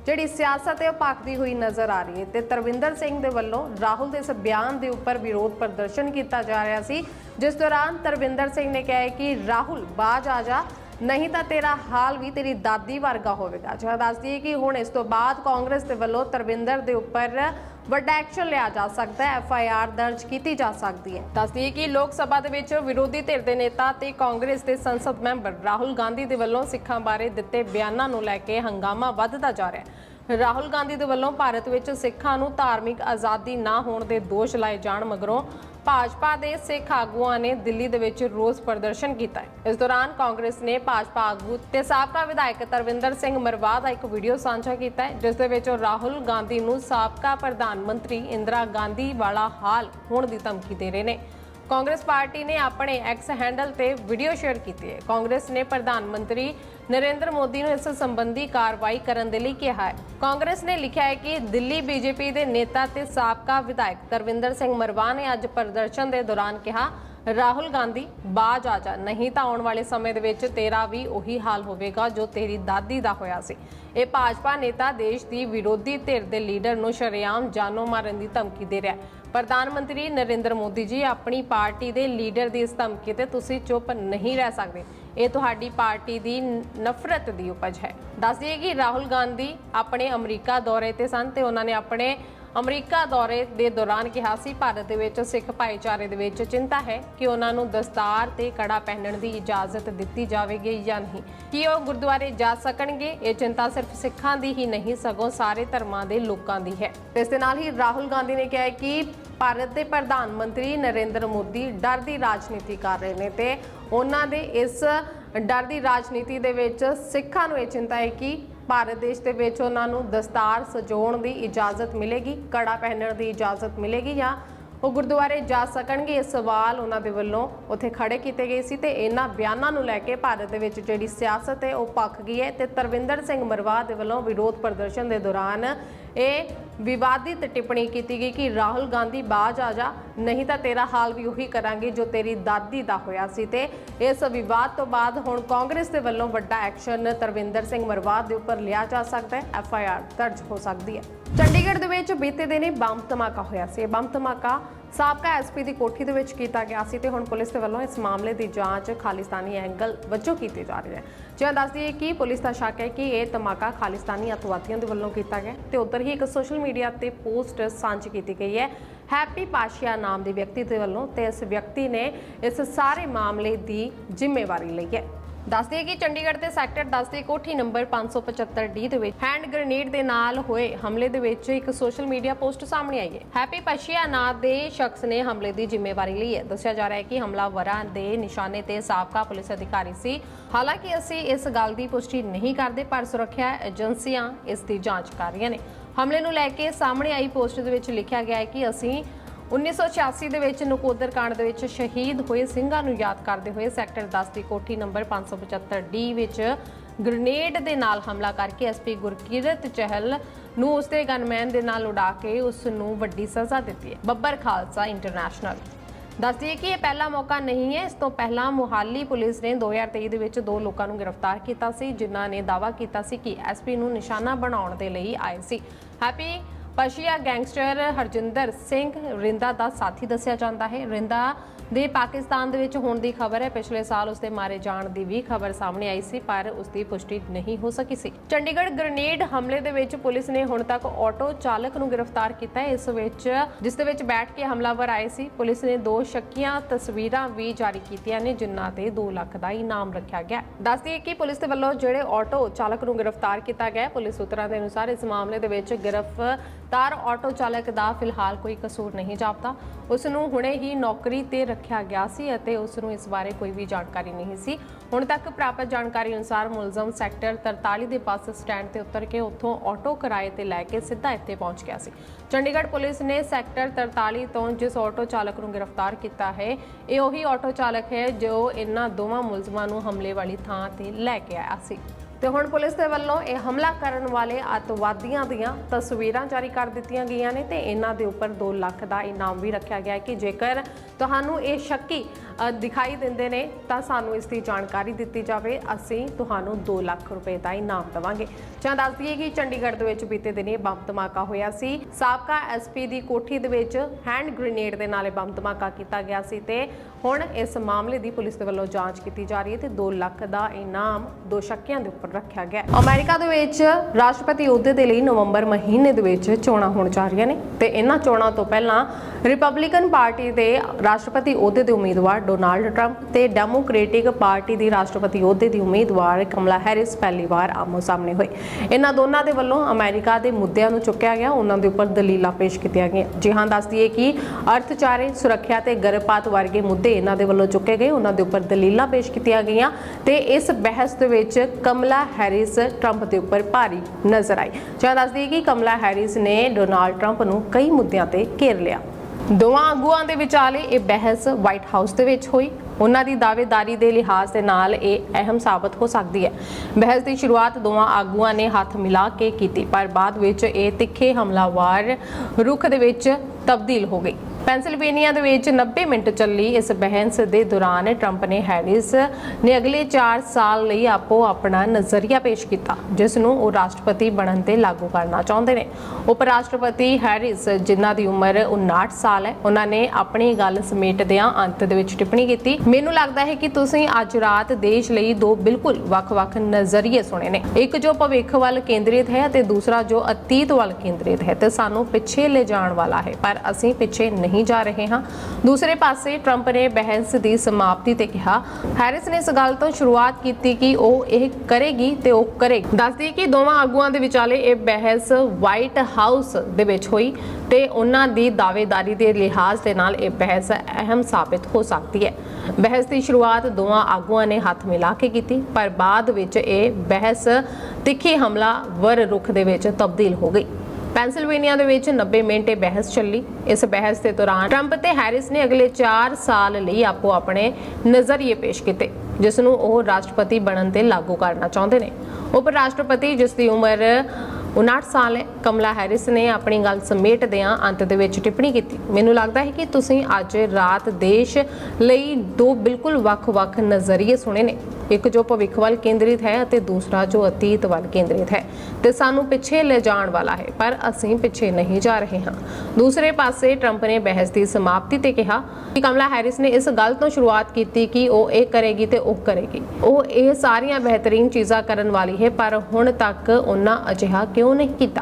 ਜਿਹੜੀ ਸਿਆਸਤ ਹੈ, ਉਹ ਭਖਦੀ ਹੋਈ ਨਜ਼ਰ ਆ ਰਹੀ ਹੈ ਤੇ ਤਰਵਿੰਦਰ ਸਿੰਘ ਦੇ ਵੱਲੋਂ ਰਾਹੁਲ ਦੇ ਇਸ ਬਿਆਨ ਦੇ ਉੱਪਰ ਵਿਰੋਧ ਪ੍ਰਦਰਸ਼ਨ ਕੀਤਾ ਜਾ ਰਿਹਾ ਸੀ, ਜਿਸ ਦੌਰਾਨ ਤਰਵਿੰਦਰ ਸਿੰਘ ਨੇ ਕਿਹਾ ਕਿ, ਰਾਹੁਲ, ਬਾਜ ਆ ਜਾ, ਨਹੀਂ ਤਾਂ ਤੇਰਾ ਹਾਲ ਵੀ ਤੇਰੀ ਦਾਦੀ ਵਰਗਾ ਹੋਵੇਗਾ। ਜਿਹੜਾ ਦੱਸਦੀ ਹੈ ਕਿ ਹੁਣ ਇਸ ਤੋਂ ਬਾਅਦ ਕਾਂਗਰਸ ਦੇ ਵੱਲੋਂ ਤਰਵਿੰਦਰ ਦੇ ਉੱਪਰ ਵੱਡਾ ਐਕਸ਼ਨ ਲਿਆ ਜਾ ਸਕਦਾ ਹੈ। ਐਫ ਆਈ ਆਰ ਦਰਜ ਕੀਤੀ ਜਾ ਸਕਦੀ ਹੈ। ਦੱਸਦੀ ਕਿ ਲੋਕ ਸਭਾ ਦੇ ਵਿੱਚ ਵਿਰੋਧੀ ਧਿਰ ਦੇ ਨੇਤਾ ਤੇ ਕਾਂਗਰਸ ਦੇ ਸੰਸਦ ਮੈਂਬਰ ਰਾਹੁਲ ਗਾਂਧੀ ਦੇ ਵੱਲੋਂ ਸਿੱਖਾਂ ਬਾਰੇ ਦਿੱਤੇ ਬਿਆਨਾਂ ਨੂੰ ਲੈ ਕੇ ਹੰਗਾਮਾ ਵੱਧਦਾ ਜਾ ਰਿਹਾ ਹੈ। ਰਾਹੁਲ ਗਾਂਧੀ ਦੇ ਵੱਲੋਂ ਭਾਰਤ ਵਿੱਚ ਸਿੱਖਾਂ ਨੂੰ ਧਾਰਮਿਕ ਆਜ਼ਾਦੀ ਨਾ ਹੋਣ ਦੇ ਦੋਸ਼ ਲਾਏ ਜਾਣ ਮਗਰੋਂ ਭਾਜਪਾ ਦੇ ਸਿੱਖ ਆਗੂਆਂ ਨੇ ਦਿੱਲੀ ਦੇ ਵਿੱਚ ਰੋਸ ਪ੍ਰਦਰਸ਼ਨ ਕੀਤਾ ਹੈ। ਇਸ ਦੌਰਾਨ ਕਾਂਗਰਸ ਨੇ ਭਾਜਪਾ ਆਗੂ ਤੇ ਸਾਬਕਾ ਵਿਧਾਇਕ ਤਰਵਿੰਦਰ ਸਿੰਘ ਮਰਵਾ ਦਾ ਇੱਕ ਵੀਡੀਓ ਸਾਂਝਾ ਕੀਤਾ ਹੈ, ਜਿਸ ਦੇ ਵਿੱਚ ਉਹ ਰਾਹੁਲ ਗਾਂਧੀ ਨੂੰ ਸਾਬਕਾ ਪ੍ਰਧਾਨ ਮੰਤਰੀ ਇੰਦਰਾ ਗਾਂਧੀ ਵਾਲਾ ਹਾਲ ਹੋਣ ਦੀ ਧਮਕੀ ਦੇ ਰਹੇ ਨੇ। ਕਾਂਗਰਸ ਪਾਰਟੀ ਨੇ ਆਪਣੇ ਐਕਸ ਹੈਂਡਲ ਤੇ ਵੀਡੀਓ ਸ਼ੇਅਰ ਕੀਤੀ ਹੈ। ਕਾਂਗਰਸ ਨੇ ਪ੍ਰਧਾਨ ਮੰਤਰੀ ਨਰਿੰਦਰ ਮੋਦੀ ਨੂੰ ਇਸ ਸੰਬੰਧੀ ਕਾਰਵਾਈ ਕਰਨ ਦੇ ਲਈ ਕਿਹਾ ਹੈ। ਕਾਂਗਰਸ ਨੇ ਲਿਖਿਆ ਹੈ ਕਿ ਦਿੱਲੀ ਬੀਜੇਪੀ ਦੇ ਨੇਤਾ ਤੇ ਸਾਬਕਾ ਵਿਧਾਇਕ ਤਰਵਿੰਦਰ ਸਿੰਘ ਮਰਵਾ ਨੇ ਅੱਜ ਪ੍ਰਦਰਸ਼ਨ ਦੇ ਦੌਰਾਨ ਕਿਹਾ, ਰਾਹੁਲ ਗਾਂਧੀ, ਬਾਜ ਆ ਜਾ। ਨਹੀਂ ਤਾਂ ਆਉਣ ਵਾਲੇ ਸਮੇਂ ਦੇ ਵਿੱਚ ਤੇਰਾ ਵੀ ਉਹੀ ਹਾਲ ਹੋਵੇਗਾ ਜੋ ਤੇਰੀ ਦਾਦੀ ਦਾ ਹੋਇਆ ਸੀ। ਇਹ ਭਾਜਪਾ ਨੇਤਾ ਦੇਸ਼ ਦੀ ਵਿਰੋਧੀ ਧਿਰ ਦੇ ਲੀਡਰ ਨੂੰ ਸ਼ਰੇਆਮ ਜਾਨੋਂ ਮਾਰਨ ਦੀ ਧਮਕੀ ਦੇ ਰਿਹਾ ਪ੍ਰਧਾਨ ਮੰਤਰੀ ਨਰਿੰਦਰ ਮੋਦੀ ਜੀ, ਆਪਣੀ ਪਾਰਟੀ ਦੇ ਲੀਡਰ ਦੀ ਇਸ ਧਮਕੀ ਤੇ ਤੁਸੀਂ ਚੁੱਪ ਨਹੀਂ ਰਹਿ ਸਕਦੇ। ਇਹ ਤੁਹਾਡੀ ਪਾਰਟੀ ਦੀ ਨਫ਼ਰਤ ਦੀ ਉਪਜ ਹੈ। ਦੱਸ ਦਈਏ ਕਿ ਰਾਹੁਲ ਗਾਂਧੀ ਆਪਣੇ ਅਮਰੀਕਾ ਦੌਰੇ ਤੇ ਸਨ ਤੇ ਉਹਨਾਂ ਨੇ ਆਪਣੇ ਅਮਰੀਕਾ ਦੌਰੇ ਦੇ ਦੌਰਾਨ ਕਿਹਾ ਸੀ, ਭਾਰਤ ਦੇ ਵਿੱਚ ਸਿੱਖ ਭਾਈਚਾਰੇ ਦੇ ਵਿੱਚ ਚਿੰਤਾ ਹੈ ਕਿ ਉਹਨਾਂ ਨੂੰ ਦਸਤਾਰ ਤੇ ਕੜਾ ਪਹਿਨਣ ਦੀ ਇਜਾਜ਼ਤ ਦਿੱਤੀ ਜਾਵੇਗੀ ਜਾਂ ਨਹੀਂ। ਕੀ ਉਹ ਗੁਰਦੁਆਰੇ ਜਾ ਸਕਣਗੇ? ਇਹ ਚਿੰਤਾ ਸਿਰਫ ਸਿੱਖਾਂ ਦੀ ਹੀ ਨਹੀਂ, ਸਗੋਂ ਸਾਰੇ ਧਰਮਾਂ ਦੇ ਲੋਕਾਂ ਦੀ ਹੈ। ਇਸ ਦੇ ਨਾਲ ਹੀ ਰਾਹੁਲ ਗਾਂਧੀ ਨੇ ਕਿਹਾ ਕਿ ਭਾਰਤ ਦੇ ਪ੍ਰਧਾਨ ਮੰਤਰੀ ਨਰਿੰਦਰ ਮੋਦੀ ਡਰ ਦੀ ਰਾਜਨੀਤੀ ਕਰ ਰਹੇ ਨੇ ਤੇ ਉਹਨਾਂ ਦੇ ਇਸ ਡਰ ਦੀ ਰਾਜਨੀਤੀ ਦੇ ਵਿੱਚ ਸਿੱਖਾਂ ਨੂੰ ਇਹ ਚਿੰਤਾ ਹੈ ਕਿ ਭਾਰਤ ਦੇਸ਼ ਦੇ ਵਿੱਚ ਉਹਨਾਂ ਨੂੰ ਦਸਤਾਰ ਸਜਾਉਣ ਦੀ ਇਜਾਜ਼ਤ ਮਿਲੇਗੀ, ਕੜਾ ਪਹਿਨਣ ਦੀ ਇਜਾਜ਼ਤ ਮਿਲੇਗੀ ਜਾਂ ਉਹ ਗੁਰਦੁਆਰੇ ਜਾ ਸਕਣਗੇ, ਇਹ ਸਵਾਲ ਉਹਨਾਂ ਦੇ ਵੱਲੋਂ ਉੱਥੇ ਖੜੇ ਕੀਤੇ ਗਏ ਸੀ ਤੇ ਇਹਨਾਂ ਬਿਆਨਾਂ ਨੂੰ ਲੈ ਕੇ ਭਾਰਤ ਦੇ ਵਿੱਚ ਜਿਹੜੀ ਸਿਆਸਤ ਹੈ ਉਹ ਪੱਕ ਗਈ ਹੈ ਤੇ ਤਰਵਿੰਦਰ ਸਿੰਘ ਮਰਵਾ ਦੇ ਵੱਲੋਂ ਵਿਰੋਧ ਪ੍ਰਦਰਸ਼ਨ ਦੇ ਦੌਰਾਨ ਇਹ ਵਿਵਾਦਿਤ ਟਿੱਪਣੀ ਕੀਤੀ ਗਈ ਕਿ ਰਾਹੁਲ ਗਾਂਧੀ ਬਾਜ ਆ ਜਾ, ਨਹੀਂ ਤਾਂ ਤੇਰਾ ਹਾਲ ਵੀ ਉਹੀ ਕਰਾਂਗੇ ਜੋ ਤੇਰੀ ਦਾਦੀ ਦਾ ਹੋਇਆ ਸੀ ਤੇ ਇਸ ਵਿਵਾਦ ਤੋਂ ਬਾਅਦ ਹੁਣ ਕਾਂਗਰਸ ਦੇ ਵੱਲੋਂ ਵੱਡਾ ਐਕਸ਼ਨ ਤਰਵਿੰਦਰ ਸਿੰਘ ਮਰਵਾ ਦੇ ਉੱਪਰ ਲਿਆ ਜਾ ਸਕਦਾ ਹੈ। ਐਫ ਆਈ ਆਰ ਦਰਜ ਹੋ ਸਕਦੀ ਹੈ। ਚੰਡੀਗੜ੍ਹ ਦੇ ਵਿੱਚ ਬੀਤੇ ਦਿਨੇ ਬੰਬ ਧਮਾਕਾ ਹੋਇਆ ਸੀ। ਇਹ ਬੰਬ ਧਮਾਕਾ ਸਾਬਕਾ ਐਸਪੀ ਦੀ ਕੋਠੀ ਦੇ ਵਿੱਚ ਕੀਤਾ ਗਿਆ ਸੀ ਤੇ ਹੁਣ ਪੁਲਿਸ ਦੇ ਵੱਲੋਂ ਇਸ ਮਾਮਲੇ ਦੀ ਜਾਂਚ ਖਾਲਿਸਤਾਨੀ ਐਂਗਲ ਵਜੋਂ ਕੀਤੀ ਜਾ ਰਹੀ ਹੈ। ਜਿਵੇਂ ਦੱਸਦੀ ਦਈਏ ਕਿ ਪੁਲਿਸ ਦਾ ਸ਼ੱਕ ਹੈ ਕਿ ਇਹ ਧਮਾਕਾ ਖਾਲਿਸਤਾਨੀ ਅਤਵਾਦੀਆਂ ਦੇ ਵੱਲੋਂ ਕੀਤਾ ਗਿਆ ਤੇ ਉੱਧਰ ਹੀ ਇੱਕ ਸੋਸ਼ਲ ਮੀਡੀਆ ਤੇ ਪੋਸਟ ਸਾਂਝੀ ਕੀਤੀ ਗਈ ਹੈ। ਹੈਪੀ ਪਾਸ਼ੀਆ ਨਾਮ ਦੇ ਵਿਅਕਤੀ ਦੇ ਵੱਲੋਂ ਤੇ ਇਸ ਵਿਅਕਤੀ ਨੇ ਇਸ ਸਾਰੇ ਮਾਮਲੇ ਦੀ ਜ਼ਿੰਮੇਵਾਰੀ ਲਈ ਹੈ। ਦੱਸ ਦਈਏ ਕਿ ਚੰਡੀਗੜ੍ਹ ਦੇ ਸੈਕਟਰ 10 ਦੀ ਕੋਠੀ ਨੰਬਰ 575 ਡੀ ਦੇ ਵਿੱਚ ਹੈਂਡ ਗ੍ਰੇਨੇਡ ਦੇ ਨਾਲ ਹੋਏ ਹਮਲੇ ਦੇ ਵਿੱਚ ਇੱਕ ਸੋਸ਼ਲ ਮੀਡੀਆ ਪੋਸਟ ਸਾਹਮਣੇ ਆਈ ਹੈ। ਹੈਪੀ ਪਸ਼ੀਆ ਨਾਂ ਦੇ ਸ਼ਖਸ ਨੇ ਹਮਲੇ ਦੀ ਜ਼ਿੰਮੇਵਾਰੀ ਲਈ ਹੈ। ਦੱਸਿਆ ਜਾ ਰਿਹਾ ਹੈ ਕਿ ਹਮਲਾਵਰਾਂ ਦੇ ਨਿਸ਼ਾਨੇ ਤੇ ਸਾਬਕਾ ਪੁਲਿਸ ਅਧਿਕਾਰੀ ਸੀ। ਹਾਲਾਂਕਿ ਅਸੀਂ ਇਸ ਗੱਲ ਦੀ ਪੁਸ਼ਟੀ ਨਹੀਂ ਕਰਦੇ, ਪਰ ਸੁਰੱਖਿਆ ਏਜੰਸੀਆਂ ਇਸ ਦੀ ਜਾਂਚ ਕਰ ਰਹੀਆਂ ਨੇ। ਹਮਲੇ ਨੂੰ ਲੈ ਕੇ ਸਾਹਮਣੇ ਆਈ ਪੋਸਟ ਦੇ ਵਿੱਚ ਲਿਖਿਆ ਗਿਆ ਹੈ ਕਿ ਅਸੀਂ 1986 ਦੇ ਵਿੱਚ ਨਕੋਦਰ ਕਾਂਡ ਦੇ ਵਿੱਚ ਸ਼ਹੀਦ ਹੋਏ ਸਿੰਘਾਂ ਨੂੰ ਯਾਦ ਕਰਦੇ ਹੋਏ ਸੈਕਟਰ 10 ਦੀ ਕੋਠੀ ਨੰਬਰ 575 ਡੀ ਵਿੱਚ ਗ੍ਰੇਨੇਡ ਦੇ ਨਾਲ ਹਮਲਾ ਕਰਕੇ ਐਸਪੀ ਗੁਰਕੀਰਤ ਚਹਿਲ ਨੂੰ ਉਸਦੇ ਗਨਮੈਨ ਦੇ ਨਾਲ ਉਡਾ ਕੇ ਉਸ ਨੂੰ ਵੱਡੀ ਸਜ਼ਾ ਦਿੱਤੀ ਹੈ। ਬੱਬਰ ਖਾਲਸਾ ਇੰਟਰਨੈਸ਼ਨਲ। ਦੱਸ ਦਈਏ ਕਿ ਇਹ ਪਹਿਲਾ ਮੌਕਾ ਨਹੀਂ ਹੈ। ਇਸ ਤੋਂ ਪਹਿਲਾਂ ਮੁਹਾਲੀ ਪੁਲਿਸ ਨੇ 2023 ਦੇ ਵਿੱਚ ਦੋ ਲੋਕਾਂ ਨੂੰ ਗ੍ਰਿਫਤਾਰ ਕੀਤਾ ਸੀ, ਜਿਨ੍ਹਾਂ ਨੇ ਦਾਅਵਾ ਕੀਤਾ ਸੀ ਕਿ ਐਸਪੀ ਨੂੰ ਨਿਸ਼ਾਨਾ ਬਣਾਉਣ ਦੇ ਲਈ ਆਏ ਸੀ। ਹੈਪੀ ਪਸ਼ੀਆ ਗੈਂਗਸਟਰ ਹਰਜਿੰਦਰ ਸਿੰਘ ਰਿੰਦਾ ਦਾ ਸਾਥੀ ਦੱਸਿਆ ਜਾਂਦਾ ਹੈ। ਰਿੰਦਾ ਦੇ ਪਾਕਿਸਤਾਨ ਦੇ ਵਿੱਚ ਹੋਣ ਦੀ ਖਬਰ ਹੈ। ਪਿਛਲੇ ਸਾਲ ਉਸਦੇ ਮਾਰੇ ਜਾਣ ਦੀ ਵੀ ਖਬਰ ਸਾਹਮਣੇ ਆਈ ਸੀ, ਪਰ ਉਸ ਦੀ ਪੁਸ਼ਟੀ ਨਹੀਂ ਹੋ ਸਕੀ ਸੀ। ਚੰਡੀਗੜ੍ਹ ਗ੍ਰੇਨੇਡ ਹਮਲੇ ਦੇ ਵਿੱਚ ਪੁਲਿਸ ਨੇ ਹੁਣ ਤੱਕ ਆਟੋ ਚਾਲਕ ਨੂੰ ਗ੍ਰਿਫਤਾਰ ਕੀਤਾ ਹੈ। ਇਸ ਵਿੱਚ, ਜਿਸ ਦੇ ਵਿੱਚ ਬੈਠ ਕੇ ਹਮਲਾਵਰ ਆਏ ਸੀ, ਪੁਲਿਸ ਨੇ ਦੋ ਸ਼ੱਕੀਆਂ ਤਸਵੀਰਾਂ ਵੀ ਜਾਰੀ ਕੀਤੀਆਂ ਨੇ, ਜਿਨ੍ਹਾਂ ਤੇ 2 ਲੱਖ ਦਾ ਇਨਾਮ ਰੱਖਿਆ ਗਿਆ ਦੱਸਦੀ ਕਿ ਪੁਲਿਸ ਦੇ ਵੱਲੋਂ ਜਿਹੜੇ ਆਟੋ ਚਾਲਕ ਨੂੰ ਗ੍ਰਿਫਤਾਰ ਕੀਤਾ ਗਿਆ ਪੁਲਿਸ ਸੂਤਰਾਂ ਦੇ ਅਨੁਸਾਰ ਇਸ ਮਾਮਲੇ ਦੇ ਵਿੱਚ ਗ੍ਰਿਫਤਾਰ ਆਟੋ ਚਾਲਕ ਦਾ ਫਿਲਹਾਲ ਕੋਈ ਕਸੂਰ ਨਹੀਂ ਜਾਪਦਾ। ਉਸ ਨੂੰ ਹੁਣੇ ਹੀ ਨੌਕਰੀ ਤੇ ਰੱਖਿਆ ਗਿਆ ਸੀ ਅਤੇ ਉਸ ਨੂੰ ਇਸ ਬਾਰੇ ਕੋਈ ਵੀ ਜਾਣਕਾਰੀ ਨਹੀਂ ਸੀ। ਹੁਣ ਤੱਕ ਪ੍ਰਾਪਤ ਜਾਣਕਾਰੀ ਅਨੁਸਾਰ ਮੁਲਜ਼ਮ ਸੈਕਟਰ 43 ਦੇ ਬੱਸ ਸਟੈਂਡ ਤੇ ਉਤਰ ਕੇ ਉੱਥੋਂ ਆਟੋ ਕਿਰਾਏ ਤੇ ਲੈ ਕੇ ਸਿੱਧਾ ਇੱਥੇ ਪਹੁੰਚ ਗਿਆ ਸੀ। ਚੰਡੀਗੜ੍ਹ ਪੁਲਿਸ ਨੇ ਸੈਕਟਰ 43 ਤੋਂ ਜਿਸ ਆਟੋ ਚਾਲਕ ਨੂੰ ਗ੍ਰਿਫਤਾਰ ਕੀਤਾ ਹੈ, ਇਹ ਉਹੀ ਆਟੋ ਚਾਲਕ ਹੈ ਜੋ ਇਹਨਾਂ ਦੋਵਾਂ ਮੁਲਜ਼ਮਾਂ ਨੂੰ ਹਮਲੇ ਵਾਲੀ ਥਾਂ ਤੇ ਲੈ ਕੇ ਆਇਆ ਸੀ। ਤੇ ਹੁਣ ਪੁਲਿਸ ਦੇ ਵੱਲੋਂ ਇਹ ਹਮਲਾ ਕਰਨ ਵਾਲੇ ਅੱਤਵਾਦੀਆਂ ਦੀਆਂ ਤਸਵੀਰਾਂ ਜਾਰੀ ਕਰ ਦਿੱਤੀਆਂ ਗਈਆਂ ਨੇ ਤੇ ਇਹਨਾਂ ਦੇ ਉੱਪਰ 2 ਲੱਖ ਦਾ ਇਨਾਮ ਵੀ ਰੱਖਿਆ ਗਿਆ ਹੈ ਕਿ ਜੇਕਰ ਤੁਹਾਨੂੰ ਇਹ ਸ਼ੱਕੀ ਦਿਖਾਈ ਦਿੰਦੇ ਨੇ, ਤਾਂ ਸਾਨੂੰ ਇਸ ਦੀ ਜਾਣਕਾਰੀ ਦਿੱਤੀ ਜਾਵੇ। ਅਸੀਂ ਤੁਹਾਨੂੰ 2 ਲੱਖ ਰੁਪਏ ਦਾ ਇਨਾਮ ਦੇਵਾਂਗੇ। ਜਾਂ ਦੱਸ ਦਈਏ ਕਿ ਚੰਡੀਗੜ੍ਹ ਦੇ ਵਿੱਚ ਬੀਤੇ ਦਿਨੀ ਬੰਬ ਧਮਾਕਾ ਹੋਇਆ ਸੀ। ਸਾਬਕਾ ਐਸਪੀ ਦੀ ਕੋਠੀ ਦੇ ਵਿੱਚ ਹੈਂਡ ਗ੍ਰੇਨੇਡ ਦੇ ਨਾਲ ਇਹ ਬੰਬ ਧਮਾਕਾ ਕੀਤਾ ਗਿਆ ਸੀ ਤੇ ਹੁਣ ਇਸ ਮਾਮਲੇ ਦੀ ਪੁਲਿਸ ਦੇ ਵੱਲੋਂ ਜਾਂਚ ਕੀਤੀ ਜਾ ਰਹੀ ਹੈ ਤੇ 2 ਲੱਖ ਦਾ ਇਨਾਮ ਦੋ ਸ਼ੱਕੀਆਂ ਦੇ ਉੱਪਰ ਰੱਖਿਆ ਗਿਆ ਹੈ। ਅਮਰੀਕਾ ਦੇ ਵਿੱਚ ਰਾਸ਼ਟਰਪਤੀ ਅਹੁਦੇ ਦੇ ਲਈ ਨਵੰਬਰ ਮਹੀਨੇ ਦੇ ਵਿੱਚ ਚੋਣਾਂ ਹੋਣ ਜਾ ਰਹੀਆਂ ਨੇ ਤੇ ਇਹਨਾਂ ਚੋਣਾਂ ਤੋਂ ਪਹਿਲਾਂ ਰਿਪਬਲਿਕਨ ਪਾਰਟੀ ਦੇ ਰਾਸ਼ਟਰਪਤੀ ਅਹੁਦੇ ਦੇ ਉਮੀਦਵਾਰ ਡੋਨਾਲਡ ਟਰੰਪ ਤੇ ਡੈਮੋਕ੍ਰੈਟਿਕ ਪਾਰਟੀ ਦੀ ਰਾਸ਼ਟਰਪਤੀ ਅਹੁਦੇ ਦੀ ਉਮੀਦਵਾਰ ਕਮਲਾ ਹੈਰਿਸ ਪਹਿਲੀ ਵਾਰ ਆਮੋ ਸਾਹਮਣੇ ਹੋਏ। ਇਹਨਾਂ ਦੋਨਾਂ ਦੇ ਵੱਲੋਂ ਅਮਰੀਕਾ ਦੇ ਮੁੱਦਿਆਂ ਨੂੰ ਚੁੱਕਿਆ ਗਿਆ। ਉਹਨਾਂ ਦੇ ਉੱਪਰ ਦਲੀਲਾਂ ਪੇਸ਼ ਕੀਤੀਆਂ ਗਈਆਂ। ਜੀ ਹਾਂ, ਦੱਸ ਦਈਏ ਕਿ ਅਰਥਚਾਰੇ, ਸੁਰੱਖਿਆ ਤੇ ਗਰਭਪਾਤ ਵਰਗੇ ਮੁੱਦੇ ਇਹਨਾਂ ਦੇ ਵੱਲੋਂ ਚੁੱਕੇ ਗਏ, ਉਹਨਾਂ ਦੇ ਉੱਪਰ ਦਲੀਲਾਂ ਪੇਸ਼ ਕੀਤੀਆਂ ਗਈਆਂ ਤੇ ਇਸ ਬਹਿਸ ਦੇ ਵਿੱਚ ਕਮਲਾ ਹੈਰਿਸ ਟਰੰਪ ਦੇ ਉੱਪਰ ਭਾਰੀ ਨਜ਼ਰ ਆਈ। ਜਾਂ ਦੱਸ ਕਿ ਕਮਲਾ ਹੈਰਿਸ ਨੇ ਡੋਨਾਲਡ ਟਰੰਪ ਨੂੰ ਕਈ ਮੁੱਦਿਆਂ ਤੇ ਘੇਰ ਲਿਆ। ਦੋਵਾਂ ਆਗੂਆਂ ਦੇ ਵਿਚਾਲੇ ਇਹ ਬਹਿਸ ਵਾਈਟ ਹਾਊਸ ਦੇ ਵਿੱਚ ਹੋਈ। ਉਹਨਾਂ ਦੀ ਦਾਅਵੇਦਾਰੀ ਦੇ ਲਿਹਾਜ਼ ਦੇ ਨਾਲ ਇਹ ਅਹਿਮ ਸਾਬਤ ਹੋ ਸਕਦੀ ਹੈ। ਬਹਿਸ ਦੀ ਸ਼ੁਰੂਆਤ ਦੋਵਾਂ ਆਗੂਆਂ ਨੇ ਹੱਥ ਮਿਲਾ ਕੇ ਕੀਤੀ, ਪਰ ਬਾਅਦ ਵਿੱਚ ਇਹ ਤਿੱਖੇ ਹਮਲਾਵਾਰ ਰੁਖ ਦੇ ਵਿੱਚ ਤਬਦੀਲ ਹੋ ਗਈ। ਪੈਂਸਿਲਵੇਨੀਆ ਦੇ ਵਿੱਚ 90 ਮਿੰਟ ਚੱਲੀ ਇਸ ਬਹਿਸ ਦੇ ਦੌਰਾਨ ਟਰੰਪ ਨੇ ਹੈਰਿਸ ਨੇ ਅਗਲੇ 4 ਸਾਲ ਲਈ ਆਪੋ ਆਪਣਾ ਨਜ਼ਰੀਆ ਪੇਸ਼ ਕੀਤਾ, ਜਿਸ ਨੂੰ ਉਹ ਰਾਸ਼ਟਰਪਤੀ ਬਣਨ ਤੇ ਲਾਗੂ ਕਰਨਾ ਚਾਹੁੰਦੇ ਨੇ। ਉਪ ਰਾਸ਼ਟਰਪਤੀ ਹੈਰਿਸ, ਜਿਨ੍ਹਾਂ ਦੀ ਉਮਰ 59 ਸਾਲ ਹੈ, ਉਹਨਾਂ ਨੇ ਆਪਣੀ ਗੱਲ ਸਮੇਟਦਿਆਂ ਅੰਤ ਦੇ ਵਿੱਚ ਟਿੱਪਣੀ ਕੀਤੀ। ਮੈਨੂੰ ਲੱਗਦਾ ਹੈ ਕਿ ਤੁਸੀਂ ਅੱਜ ਰਾਤ ਦੇਸ਼ ਲਈ ਦੋ ਬਿਲਕੁਲ ਵੱਖ-ਵੱਖ ਨਜ਼ਰੀਏ ਸੁਣੇ ਨੇ। ਇੱਕ ਜੋ ਭਵਿੱਖ ਵੱਲ ਕੇਂਦਰਿਤ ਹੈ ਅਤੇ ਦੂਸਰਾ ਜੋ ਅਤੀਤ ਵੱਲ ਕੇਂਦਰਿਤ ਹੈ, ਤੇ ਸਾਨੂੰ ਪਿੱਛੇ ਲੈ ਜਾਣ ਵਾਲਾ ਹੈ, ਪਰ ਅਸੀਂ ਪਿੱਛੇ ਨਹੀਂ ਜਾ ਰਹੇ ਹਾਂ। ਦੂਸਰੇ ਪਾਸੇ ਟਰੰਪ ਨੇ ਬਹਿਸ ਦੀ ਸਮਾਪਤੀ ਤੇ ਕਿਹਾ ਹੈਰਿਸ ਨੇ ਇਸ ਗੱਲ ਤੋਂ ਸ਼ੁਰੂਆਤ ਕੀਤੀ ਕਿ ਉਹ ਇਹ ਕਰੇਗੀ ਤੇ ਉਹ ਕਰੇਗੀ। ਦੱਸਦੀ ਕਿ ਦੋਵਾਂ ਆਗੂਆਂ ਦੇ ਵਿਚਾਲੇ ਇਹ ਬਹਿਸ ਵਾਈਟ ਹਾਊਸ ਦੇ ਵਿੱਚ ਹੋਈ ਤੇ ਉਹਨਾਂ ਦੀ ਦਾਅਵੇਦਾਰੀ ਦੇ ਲਿਹਾਜ਼ ਦੇ ਨਾਲ ਇਹ ਬਹਿਸ ਅਹਿਮ ਸਾਬਿਤ ਹੋ ਸਕਦੀ ਹੈ। ਬਹਿਸ ਦੀ ਸ਼ੁਰੂਆਤ ਦੋਵਾਂ ਆਗੂਆਂ ਨੇ ਹੱਥ ਮਿਲਾ ਕੇ ਕੀਤੀ, ਪਰ ਬਾਅਦ ਵਿੱਚ ਇਹ ਬਹਿਸ ਤਿੱਖੀ ਹਮਲਾ ਵਰ ਰੁਖ ਦੇ ਵਿੱਚ ਤਬਦੀਲ ਹੋ ਗਈ। ਪੈਂਸਿਲਵੇਨੀਆ ਦੇ ਵਿੱਚ 90 ਮਿੰਟ ਇਹ ਬਹਿਸ ਚੱਲੀ। ਇਸ ਬਹਿਸ ਦੇ ਦੌਰਾਨ ਟਰੰਪ ਤੇ ਹੈਰਿਸ ਨੇ ਅਗਲੇ 4 ਸਾਲ ਲਈ ਆਪੋ ਆਪਣੇ ਨਜ਼ਰੀਏ ਪੇਸ਼ ਕੀਤੇ ਜਿਸ ਨੂੰ ਉਹ ਰਾਸ਼ਟਰਪਤੀ ਬਣਨ ਤੇ ਲਾਗੂ ਕਰਨਾ ਚਾਹੁੰਦੇ ਨੇ। ਉਪ ਰਾਸ਼ਟਰਪਤੀ ਜਿਸ ਦੀ ਉਮਰ 59 ਸਾਲ ਹੈ। ਕਮਲਾ ਹੈਰਿਸ ਨੇ ਆਪਣੀ ਗੱਲ ਸਮੇਟਦਿਆਂ ਅੰਤ ਦੇ ਵਿੱਚ ਟਿੱਪਣੀ ਕੀਤੀ। ਮੈਨੂੰ ਲੱਗਦਾ ਹੈ ਕਿ ਤੁਸੀਂ ਅੱਜ ਰਾਤ ਦੇਸ਼ ਲਈ ਦੋ ਬਿਲਕੁਲ ਵੱਖ-ਵੱਖ ਨਜ਼ਰੀਏ ਸੁਣੇ ਨੇ। ਇੱਕ ਜੋ ਭਵਿੱਖ ਵੱਲ ਕੇਂਦਰਿਤ ਹੈ ਅਤੇ ਦੂਸਰਾ ਜੋ ਅਤੀਤ ਵੱਲ ਕੇਂਦਰਿਤ ਹੈ। ਤੇ ਸਾਨੂੰ ਪਿੱਛੇ ਲੈ ਜਾਣ ਵਾਲਾ ਹੈ, ਪਰ ਅਸੀਂ ਪਿੱਛੇ ਨਹੀਂ ਜਾ ਰਹੇ ਹਾਂ। ਦੂਸਰੇ ਪਾਸੇ ਟਰੰਪ ਨੇ ਬਹਿਸ ਦੀ ਸਮਾਪਤੀ ਤੇ ਕਿਹਾ ਕਿ ਕਮਲਾ ਹੈਰਿਸ ਨੇ ਇਸ ਗੱਲ ਤੋਂ ਸ਼ੁਰੂਆਤ ਕੀਤੀ ਕਿ ਉਹ ਇਹ ਕਰੇਗੀ ਤੇ ਉਹ ਕਰੇਗੀ। ਉਹ ਇਹ ਸਾਰੀਆਂ ਬਿਹਤਰੀਨ ਚੀਜ਼ਾਂ ਕਰਨ ਵਾਲੀ ਹੈ, ਪਰ ਹੁਣ ਤੱਕ ਉਹਨਾਂ ਅਜਿਹਾ ਕਿਉਂ ਨਹੀਂ ਕੀਤਾ?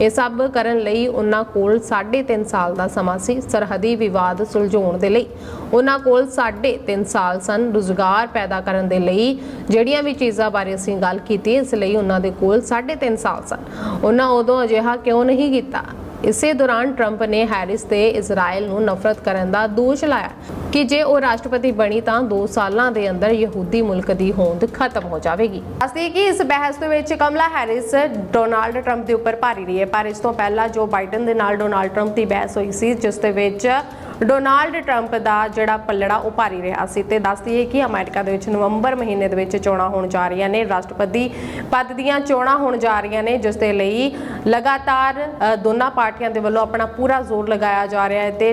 ਇਹ ਸਭ ਕਰਨ ਲਈ ਉਹਨਾਂ ਕੋਲ 3.5 ਸਾਲ ਦਾ ਸਮਾਂ ਸੀ ਸਰਹੱਦੀ ਵਿਵਾਦ ਸੁਲਝਾਉਣ ਦੇ ਲਈ। ਉਹਨਾਂ ਕੋਲ 3.5 ਸਾਲ ਸਨ ਰੁਜ਼ਗਾਰ ਪੈਦਾ ਕਰਨ ਦੇ ਲਈ। ਜਿਹੜੀਆਂ ਵੀ ਚੀਜ਼ਾਂ ਬਾਰੇ ਅਸੀਂ ਗੱਲ ਕੀਤੀ, ਇਸ ਲਈ ਉਹਨਾਂ ਦੇ ਕੋਲ 3.5 ਸਾਲ ਸਨ। ਉਹਨਾਂ ਉਦੋਂ ਅਜਿਹਾ ਕਿਉਂ ਨਹੀਂ ਕੀਤਾ? ਇਸੇ ਦੌਰਾਨ ਟਰੰਪ ਨੇ ਹੈਰਿਸ ਤੇ ਇਜ਼ਰਾਈਲ ਨੂੰ ਨਫ਼ਰਤ ਕਰਨ ਦਾ ਦੋਸ਼ ਲਾਇਆ ਕਿ ਜੇ ਉਹ ਰਾਸ਼ਟਰਪਤੀ ਬਣੀ ਤਾਂ 2 ਸਾਲਾਂ ਦੇ ਅੰਦਰ ਯਹੂਦੀ ਮੁਲਕ ਦੀ ਹੋਂਦ ਖਤਮ ਹੋ ਜਾਵੇਗੀ। ਅਸੀਂ ਕਿ ਇਸ ਬਹਿਸ ਦੇ ਵਿੱਚ ਕਮਲਾ ਹੈਰਿਸ ਡੋਨਾਲਡ ਟਰੰਪ ਦੇ ਉੱਪਰ ਭਾਰੀ ਰਹੀ ਹੈ ਪਰ ਇਸ ਤੋਂ ਪਹਿਲਾਂ ਜੋ ਬਾਈਡਨ ਦੇ ਨਾਲ ਡੋਨਾਲਡ ਟਰੰਪ ਦੀ ਬਹਿਸ ਹੋਈ ਸੀ, ਜਿਸ ਦੇ ਵਿੱਚ ਡੋਨਾਲਡ ਟਰੰਪ ਦਾ ਜਿਹੜਾ ਪੱਲੜਾ ਉਹ ਭਾਰੀ ਰਿਹਾ ਸੀ ਤੇ ਦੱਸਦੀ ਹੈ ਕਿ ਅਮਰੀਕਾ ਦੇ ਵਿੱਚ ਨਵੰਬਰ ਮਹੀਨੇ ਦੇ ਵਿੱਚ ਚੋਣਾਂ ਹੋਣ ਜਾ ਰਹੀਆਂ ਨੇ। ਰਾਸ਼ਟਰਪਤੀ ਪਦ ਦੀਆਂ ਚੋਣਾਂ ਹੋਣ ਜਾ ਰਹੀਆਂ ਨੇ, ਜਿਸ ਦੇ ਲਈ ਲਗਾਤਾਰ ਦੋਨਾਂ ਪਾਰਟੀਆਂ ਦੇ ਵੱਲੋਂ ਆਪਣਾ ਪੂਰਾ ਜ਼ੋਰ ਲਗਾਇਆ ਜਾ ਰਿਹਾ ਹੈ ਤੇ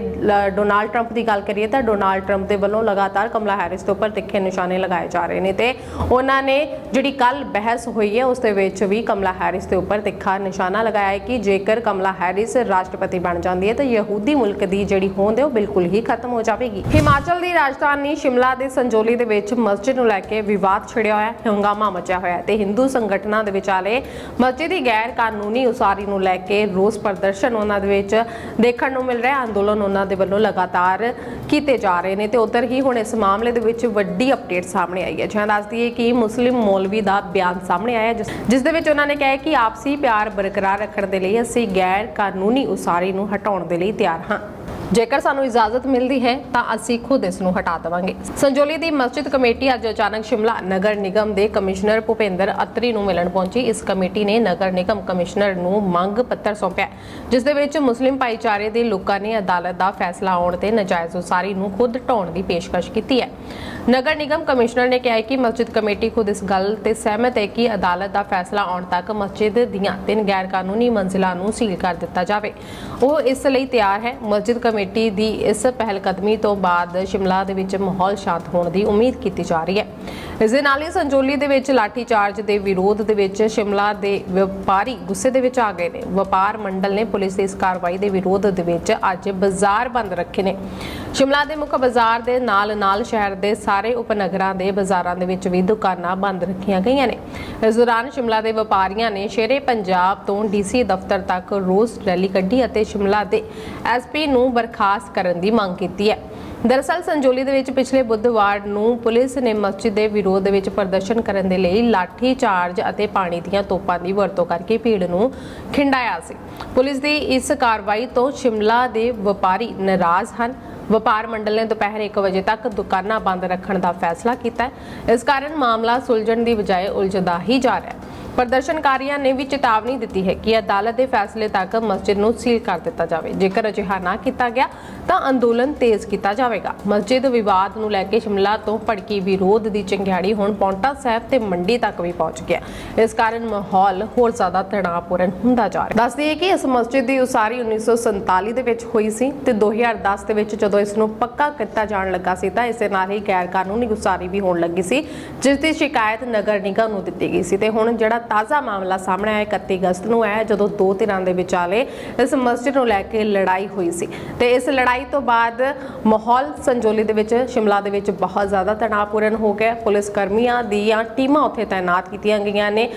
ਡੋਨਾਲਡ ਟਰੰਪ ਦੀ ਗੱਲ ਕਰੀਏ ਤਾਂ ਡੋਨਾਲਡ ਟਰੰਪ ਦੇ ਵੱਲੋਂ ਲਗਾਤਾਰ ਕਮਲਾ ਹੈਰਿਸ ਦੇ ਉੱਪਰ ਤਿੱਖੇ ਨਿਸ਼ਾਨੇ ਲਗਾਏ ਜਾ ਰਹੇ ਨੇ ਤੇ ਉਹਨਾਂ ਨੇ ਜਿਹੜੀ ਕੱਲ ਬਹਿਸ ਹੋਈ ਹੈ, ਉਸ ਦੇ ਵਿੱਚ ਵੀ ਕਮਲਾ ਹੈਰਿਸ ਦੇ ਉੱਪਰ ਤਿੱਖਾ ਨਿਸ਼ਾਨਾ ਲਗਾਇਆ ਹੈ ਕਿ ਜੇਕਰ ਕਮਲਾ ਹੈਰਿਸ ਰਾਸ਼ਟਰਪਤੀ ਬਣ ਜਾਂਦੀ ਹੈ ਤਾਂ ਯਹੂਦੀ ਮੁਲਕ ਦੀ ਜਿਹੜੀ ਹੋਂਦ ਹੈ, ਉਹ ਬਿਲਕੁਲ ਹੀ ਖਤਮ ਹੋ ਜਾਵੇਗੀ। ਹਿਮਾਚਲ ਦੀ ਰਾਜਧਾਨੀ ਸ਼ਿਮਲਾ ਦੇ ਸੰਜੋਲੀ ਦੇ ਵਿੱਚ ਮਸਜਿਦ ਨੂੰ ਲੈ ਕੇ ਵਿਵਾਦ ਛਿੜਿਆ ਹੋਇਆ ਹੈ ਹੰਗਾਮਾ ਮਚਿਆ ਹੋਇਆ ਹੈ ਤੇ ਹਿੰਦੂ ਸੰਗਠਨਾਂ ਦੇ ਵਿਚਾਲੇ ਮਸਜਿਦ ਦੀ ਗੈਰ ਕਾਨੂੰਨੀ ਉਸਾਰੀ ਨੂੰ ਲੈ ਕੇ ਰੋਸ ਪ੍ਰਦਰਸ਼ਨ ਉਹਨਾਂ ਦੇ ਵਿੱਚ ਦੇਖਣ ਨੂੰ ਮਿਲ ਰਿਹਾ ਅੰਦੋਲਨ ਉਹਨਾਂ ਦੇ ਵੱਲੋਂ ਲਗਾਤਾਰ ਕੀਤੇ ਜਾ ਰਹੇ ਨੇ ਤੇ ਉਧਰ ਹੀ ਹੁਣ ਇਸ ਮਾਮਲੇ ਦੇ ਵਿੱਚ ਵੱਡੀ ਅਪਡੇਟ ਸਾਹਮਣੇ ਆਈ ਹੈ। ਜਿਹਾਂ ਦੱਸਦੀ ਹੈ ਕਿ ਮੁਸਲਿਮ ਮੌਲਵੀ ਦਾ ਬਿਆਨ ਸਾਹਮਣੇ ਆਇਆ ਜਿਸ ਜਿਸ ਦੇ ਵਿੱਚ ਉਹਨਾਂ ਨੇ ਕਿਹਾ ਕਿ ਆਪਸੀ ਪਿਆਰ ਬਰਕਰਾਰ ਰੱਖਣ ਦੇ ਲਈ ਅਸੀਂ ਗੈਰ ਕਾਨੂੰਨੀ ਉਸਾਰੀ ਨੂੰ ਹਟਾਉਣ ਦੇ ਲਈ ਤਿਆਰ ਹਾਂ। ਜੇਕਰ ਸਾਨੂੰ ਇਜਾਜ਼ਤ ਮਿਲਦੀ ਹੈ, ਤਾਂ ਅਸੀਂ ਖੁਦ ਇਸ ਨੂੰ ਹਟਾ ਦੇਵਾਂਗੇ। ਸੰਜੋਲੀ ਦੀ ਮਸਜਿਦ ਕਮੇਟੀ ਅੱਜ ਅਚਾਨਕ ਸ਼ਿਮਲਾ ਨਗਰ ਨਿਗਮ ਦੇ ਕਮਿਸ਼ਨਰ ਭੁਪਿੰਦਰ ਅਤਰੀ ਨੂੰ ਮਿਲਣ ਪਹੁੰਚੀ। ਇਸ ਕਮੇਟੀ ਨੇ ਨਗਰ ਨਿਗਮ ਕਮਿਸ਼ਨਰ ਨੂੰ ਮੰਗ ਪੱਤਰ ਸੌਂਪਿਆ, ਜਿਸ ਦੇ ਵਿੱਚ ਮੁਸਲਿਮ ਭਾਈਚਾਰੇ ਦੇ ਲੋਕਾਂ ਨੇ ਅਦਾਲਤ ਦਾ ਫੈਸਲਾ ਆਉਣ ਤੇ ਨਜਾਇਜ਼ ਉਸਾਰੀ ਨੂੰ ਖੁਦ ਢਾਉਣ ਦੀ ਪੇਸ਼ਕਸ਼ ਕੀਤੀ ਹੈ। ਨਗਰ ਨਿਗਮ ਕਮਿਸ਼ਨਰ ਨੇ ਕਿਹਾ ਕਿ ਮਸਜਿਦ ਕਮੇਟੀ ਖੁਦ ਇਸ ਗੱਲ ਤੇ ਸਹਿਮਤ ਹੈ ਕਿ ਅਦਾਲਤ ਦਾ ਫੈਸਲਾ ਆਉਣ ਤੱਕ ਮਸਜਿਦ ਦੀਆਂ ਤਿੰਨ ਗੈਰ ਕਾਨੂੰਨੀ ਮੰਜ਼ਿਲਾਂ ਨੂੰ ਸੀਲ ਕਰ ਦਿੱਤਾ ਜਾਵੇ। ਉਹ ਇਸ ਲਈ ਤਿਆਰ ਹੈ। ਮਸਜਿਦ ਕਮੇਟੀ ਦੀ ਇਸ ਪਹਿਲਕਦਮੀ ਤੋਂ ਬਾਅਦ ਸ਼ਿਮਲਾ ਦੇ ਵਿੱਚ ਮਾਹੌਲ ਸ਼ਾਂਤ ਹੋਣ ਦੀ ਉਮੀਦ ਕੀਤੀ ਜਾ ਰਹੀ ਹੈ। ਇਸ ਦੇ ਨਾਲ ਹੀ ਸੰਜੋਲੀ ਦੇ ਵਿੱਚ ਲਾਠੀ ਚਾਰਜ ਦੇ ਵਿਰੋਧ ਦੇ ਵਿੱਚ ਸ਼ਿਮਲਾ ਦੇ ਵਪਾਰੀ ਗੁੱਸੇ ਦੇ ਵਿੱਚ ਆ ਗਏ ਨੇ। ਵਪਾਰ ਮੰਡਲ ਨੇ ਪੁਲਿਸ ਦੀ ਇਸ ਕਾਰਵਾਈ ਦੇ ਵਿਰੋਧ ਦੇ ਵਿੱਚ ਅੱਜ ਬਾਜ਼ਾਰ ਬੰਦ ਰੱਖੇ ਨੇ। ਸ਼ਿਮਲਾ ਦੇ ਮੁੱਖ ਬਾਜ਼ਾਰ ਦੇ ਨਾਲ-ਨਾਲ ਸ਼ਹਿਰ ਦੇ ਸਾਰੇ ਉਪਨਗਰਾਂ ਦੇ ਬਾਜ਼ਾਰਾਂ ਦੇ ਵਿੱਚ ਵੀ ਦੁਕਾਨਾਂ ਬੰਦ ਰੱਖੀਆਂ ਗਈਆਂ ਨੇ। ਇਸ ਦੌਰਾਨ ਸ਼ਿਮਲਾ ਦੇ ਵਪਾਰੀਆਂ ਨੇ ਸ਼ੇਰੇ ਪੰਜਾਬ ਤੋਂ ਡੀਸੀ ਦਫ਼ਤਰ ਤੱਕ ਰੋਸ ਰੈਲੀ ਕੱਢੀ ਅਤੇ ਸ਼ਿਮਲਾ ਦੇ ਐਸਪੀ ਨੂੰ ਬਰਖਾਸਤ ਕਰਨ ਦੀ ਮੰਗ ਕੀਤੀ ਹੈ। ਦਰਅਸਲ ਸੰਜੋਲੀ ਦੇ ਵਿੱਚ ਪਿਛਲੇ ਬੁੱਧਵਾਰ ਨੂੰ ਪੁਲਿਸ ਨੇ ਮਸਜਿਦ ਦੇ ਵਿਰੋਧ ਦੇ ਵਿੱਚ ਪ੍ਰਦਰਸ਼ਨ ਕਰਨ ਦੇ ਲਈ ਲਾਠੀ ਚਾਰਜ ਅਤੇ ਪਾਣੀ ਦੀਆਂ ਤੋਪਾਂ ਦੀ ਵਰਤੋਂ ਕਰਕੇ ਭੀੜ ਨੂੰ ਖਿੰਡਾਇਆ ਸੀ। ਪੁਲਿਸ ਦੀ ਇਸ ਕਾਰਵਾਈ ਤੋਂ ਸ਼ਿਮਲਾ ਦੇ ਵਪਾਰੀ ਨਾਰਾਜ਼ ਹਨ। ਵਪਾਰ ਮੰਡਲ ਨੇ ਦੁਪਹਿਰ 1 ਵਜੇ ਤੱਕ ਦੁਕਾਨਾਂ ਬੰਦ ਰੱਖਣ ਦਾ ਫੈਸਲਾ ਕੀਤਾ ਹੈ। ਇਸ ਕਾਰਨ ਮਾਮਲਾ ਸੁਲਝਣ ਦੀ ਬਜਾਏ ਉਲਝਦਾ ਹੀ ਜਾ ਰਿਹਾ ਹੈ। ਪ੍ਰਦਰਸ਼ਨਕਾਰੀਆਂ ਨੇ ਵੀ ਚੇਤਾਵਨੀ ਦਿੱਤੀ ਹੈ ਕਿ ਅਦਾਲਤ ਦੇ ਫੈਸਲੇ ਤੱਕ ਮਸਜਿਦ ਨੂੰ ਸੀਲ ਕਰ ਦਿੱਤਾ ਜਾਵੇ। ਜੇਕਰ ਅਜਿਹਾ ਨਾ ਕੀਤਾ ਗਿਆ, ਤਾਂ ਅੰਦੋਲਨ ਤੇਜ਼ ਕੀਤਾ ਜਾਵੇਗਾ। ਮਸਜਿਦ ਵਿਵਾਦ ਨੂੰ ਲੈ ਕੇ ਸ਼ਿਮਲਾ ਤੋਂ ਭੜਕੀ ਵਿਰੋਧ ਦੀ ਚੰਗਿਆੜੀ ਹੁਣ ਪੌਂਟਾ ਸਾਹਿਬ ਤੇ ਮੰਡੀ ਤੱਕ ਵੀ ਪਹੁੰਚ ਗਿਆ। ਇਸ ਕਾਰਨ ਮਾਹੌਲ ਹੋਰ ਜ਼ਿਆਦਾ ਤਣਾਅਪੂਰਨ ਹੁੰਦਾ ਜਾ ਰਿਹਾ। ਦੱਸਦੀ ਹੈ ਕਿ ਇਸ ਮਸਜਿਦ ਦੀ ਉਸਾਰੀ 1947 ਦੇ ਵਿੱਚ ਹੋਈ ਸੀ ਤੇ 2010 ਦੇ ਵਿੱਚ ਜਦੋਂ ਇਸ ਨੂੰ ਪੱਕਾ ਕੀਤਾ ਜਾਣ ਲੱਗਾ ਸੀ, ਤਾਂ ਇਸੇ ਨਾਲ ਹੀ ਗੈਰ ਕਾਨੂੰਨੀ ਉਸਾਰੀ ਵੀ ਹੋਣ ਲੱਗੀ ਸੀ, ਜਿਸ ਦੀ ਸ਼ਿਕਾਇਤ ਨਗਰ ਨਿਗਮ ਨੂੰ ਦਿੱਤੀ ਗਈ ਸੀ। ਤੇ ਹੁਣ ਜਿਹੜਾ ਤਾਜ਼ਾ ਮਾਮਲਾ ਸਾਹਮਣੇ ਆਇਆ 31 ਅਗਸਤ ਨੂੰ ਆਇਆ, ਜਦੋਂ ਦੋ ਧਿਰਾਂ ਦੇ ਵਿਚਾਲੇ ਇਸ ਮਸਜਿਦ ਨੂੰ ਲੈ ਕੇ ਲੜਾਈ ਹੋਈ ਸੀ। ਤੇ ਇਸ ਲੜਾਈ ਤੋਂ ਬਾਅਦ ਮਾਹੌਲ ਸੰਜੋਲੀ ਦੇ ਵਿੱਚ, ਸ਼ਿਮਲਾ ਦੇ ਵਿੱਚ ਬਹੁਤ ਜ਼ਿਆਦਾ ਤਣਾਅਪੂਰਨ ਹੋ ਗਿਆ। ਪੁਲਿਸ ਕਰਮੀਆਂ ਦੀਆਂ ਟੀਮਾਂ ਉੱਥੇ ਤਾਇਨਾਤ ਕੀਤੀਆਂ ਗਈਆਂ ਨੇ।